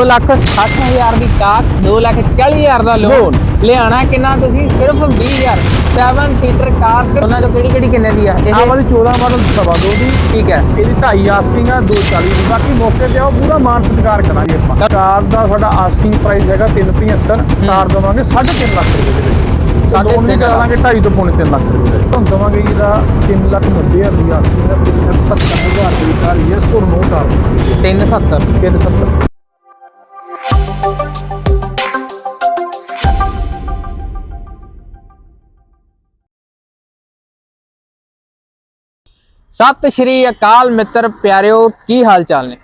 260000 ਦੀ ਕਾਰ 240000 ਦਾ loan ਲਿਆਣਾ ਕਿੰਨਾ ਤੁਸੀਂ? ਸਿਰਫ 20000 7 ਸੀਟਰ ਕਾਰ ਸੇ ਉਹਨਾਂ ਚੋਂ ਕਿਹੜੀ ਕਿਹੜੀ ਕਿੰਨੇ ਦੀ ਆ? ਇਹ ਆਹ ਵਾਲੀ 14 ਮਾਡਲ ਸਵਾ ਦੋ ਦੀ। ਠੀਕ ਹੈ। ਇਹਦੀ 2.5 ਆਸਕਿੰਗ ਆ 240 ਦੀ। ਬਾਕੀ ਮੌਕੇ ਤੇ ਆਓ ਪੂਰਾ ਮਾਨ ਸਤਿਕਾਰ ਕਰਾਂਗੇ ਆਪਾਂ। ਕਾਰ ਦਾ ਸਾਡਾ ਆਸਕਿੰਗ ਪ੍ਰਾਈਸ ਹੈਗਾ 375 ਕਾਰ ਦਵਾਂਗੇ 3.5 ਲੱਖ ਰੁਪਏ ਦੇ ਵਿੱਚ। ਵੀ ਤਿੰਨ ਕਰਾਂਗੇ 2.5 ਤੋਂ ਪੌਣੇ 3 ਲੱਖ ਰੁਪਏ ਦੇ ਤੁਹਾਨੂੰ ਦਵਾਂਗੇ ਜੀ ਦਾ 3 ਲੱਖ 90 ਹਜ਼ਾਰ ਦੀ ਆਸਕਿੰਗ ਹੈ 3 ਲੱਖ 70 ਹਜ਼ਾਰ ਦੀ ਕਾਰ ਹੀ ਹੈ ਸੁਰਨੋ ਕਾਰ। 370 370 ਸਤਿ ਸ਼੍ਰੀ ਅਕਾਲ ਮਿੱਤਰ ਪਿਆਰਿਓ ਕੀ ਹਾਲ ਚਾਲ ਨੇ?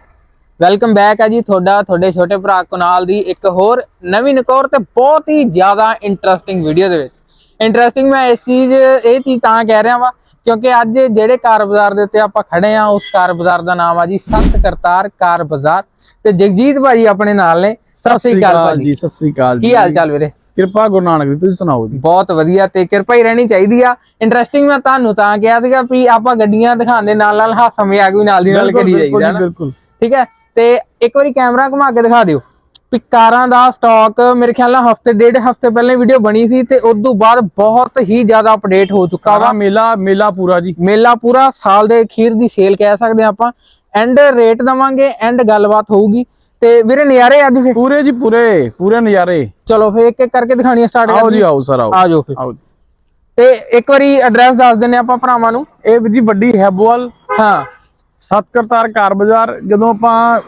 ਵੈਲਕਮ ਬੈਕ ਹੈ ਜੀ ਤੁਹਾਡਾ ਤੁਹਾਡੇ ਛੋਟੇ ਭਰਾ ਕੁਨਾਲ ਦੀ ਇੱਕ ਹੋਰ ਨਵੀਂ ਨਕੌਰ ਤੇ ਬਹੁਤ ਹੀ ਜ਼ਿਆਦਾ ਇੰਟਰਸਟਿੰਗ ਵੀਡੀਓ ਦੇ ਵਿੱਚ। ਇੰਟਰਸਟਿੰਗ ਮੈਂ ਇਸ ਚੀਜ਼ ਇਹ ਚੀਜ਼ ਤਾਂ ਕਹਿ ਰਿਹਾ ਵਾਂ ਕਿਉਂਕਿ ਅੱਜ ਜਿਹੜੇ ਕਾਰ ਬਾਜ਼ਾਰ ਦੇ ਉੱਤੇ ਆਪਾਂ ਖੜੇ ਆ ਉਸ ਕਾਰ ਬਾਜ਼ਾਰ ਦਾ ਨਾਮ ਆ ਜੀ ਸੰਤ ਕਰਤਾਰ ਕਾਰ ਬਾਜ਼ਾਰ। ਤੇ ਜਗਜੀਤ ਭਾਜੀ ਆਪਣੇ ਨਾਲ ਨੇ। ਸਤਿ ਸ਼੍ਰੀ ਅਕਾਲ ਜੀ ਸਤਿ ਸ੍ਰੀ ਅਕਾਲ ਕੀ ਹਾਲ ਚਾਲ ਵੀਰੇ? ਕਿਰਪਾ ਗੁਰੂ ਨਾਨਕ ਦੀ ਤੁਸੀਂ ਸੁਣਾਓ ਜੀ। ਬਹੁਤ ਵਧੀਆ ਤੇ ਕਿਰਪਾ ਹੀ ਰਹਿਣੀ ਚਾਹੀਦੀ ਆ। ਇੰਟਰਸਟਿੰਗ ਮੈਂ ਤੁਹਾਨੂੰ ਤਾਂ ਕਿਹਾ ਸੀਗਾ ਵੀ ਆਪਾਂ ਗੱਡੀਆਂ ਦਿਖਾਉਂਦੇ ਨਾਲ ਨਾਲ ਹਾਸਾ ਮਜ਼ਾਕ ਵੀ ਨਾਲ ਦੀ ਨਾਲ ਕਰੀ ਜਾਈਦਾ ਨਾ। ਬਿਲਕੁਲ। ਠੀਕ ਹੈ? ਤੇ ਇੱਕ ਵਾਰੀ ਕੈਮਰਾ ਘੁਮਾ ਕੇ ਦਿਖਾ ਦਿਓ। ਵੀ ਕਾਰਾਂ ਦਾ ਸਟਾਕ ਮੇਰੇ ਖਿਆਲ ਨਾਲ ਹਫ਼ਤੇ ਡੇਢ ਹਫ਼ਤੇ ਪਹਿਲਾਂ ਵੀਡੀਓ ਬਣੀ ਸੀ ਤੇ ਉਸ ਤੋਂ ਬਾਅਦ ਬਹੁਤ ਹੀ ਜ਼ਿਆਦਾ ਅਪਡੇਟ ਹੋ ਚੁੱਕਾ ਵਾ। ਮੇਲਾ ਮੇਲਾ ਪੂਰਾ ਜੀ। ਮੇਲਾ ਪੂਰਾ ਸਾਲ ਦੇ ਅਖੀਰ ਦੀ ਸੇਲ ਕਹਿ ਸਕਦੇ ਆਪਾਂ। ਐਂਡ ਰੇਟ ਦਵਾਂਗੇ ਐਂਡ ਗੱਲਬਾਤ ਹੋਊਗੀ। ਤੇ ਵੀਰੇ ਨਜ਼ਾਰੇ ਅੱਜ ਫਿਰ? ਪੂਰੇ ਜੀ ਪੂਰੇ ਪੂਰੇ ਨਜ਼ਾਰੇ। ਚਲੋ ਫਿਰ ਇੱਕ ਇੱਕ ਕਰਕੇ ਦਿਖਾਣੀਆਂ ਸਟਾਰਟ ਆਓ ਕਰਦੇ ਜੀ ਆਓ ਸਰ ਆਓ। ਆ ਜਾਓ ਫਿਰ। ਆਓ ਜੀ। ਤੇ ਇੱਕ ਵਾਰੀ ਐਡਰੈਸ ਦੱਸ ਦਿੰਨੇ ਆਪਾਂ ਭਰਾਵਾਂ ਨੂੰ। ਇਹ ਜੀ ਵੱਡੀ ਹੈਬੋਵਾਲ। ਹਾਂ। ਸੱਤ ਕਰਤਾਰ ਕਾਰ ਬਾਜ਼ਾਰ ਜਦੋਂ ਆਪਾਂ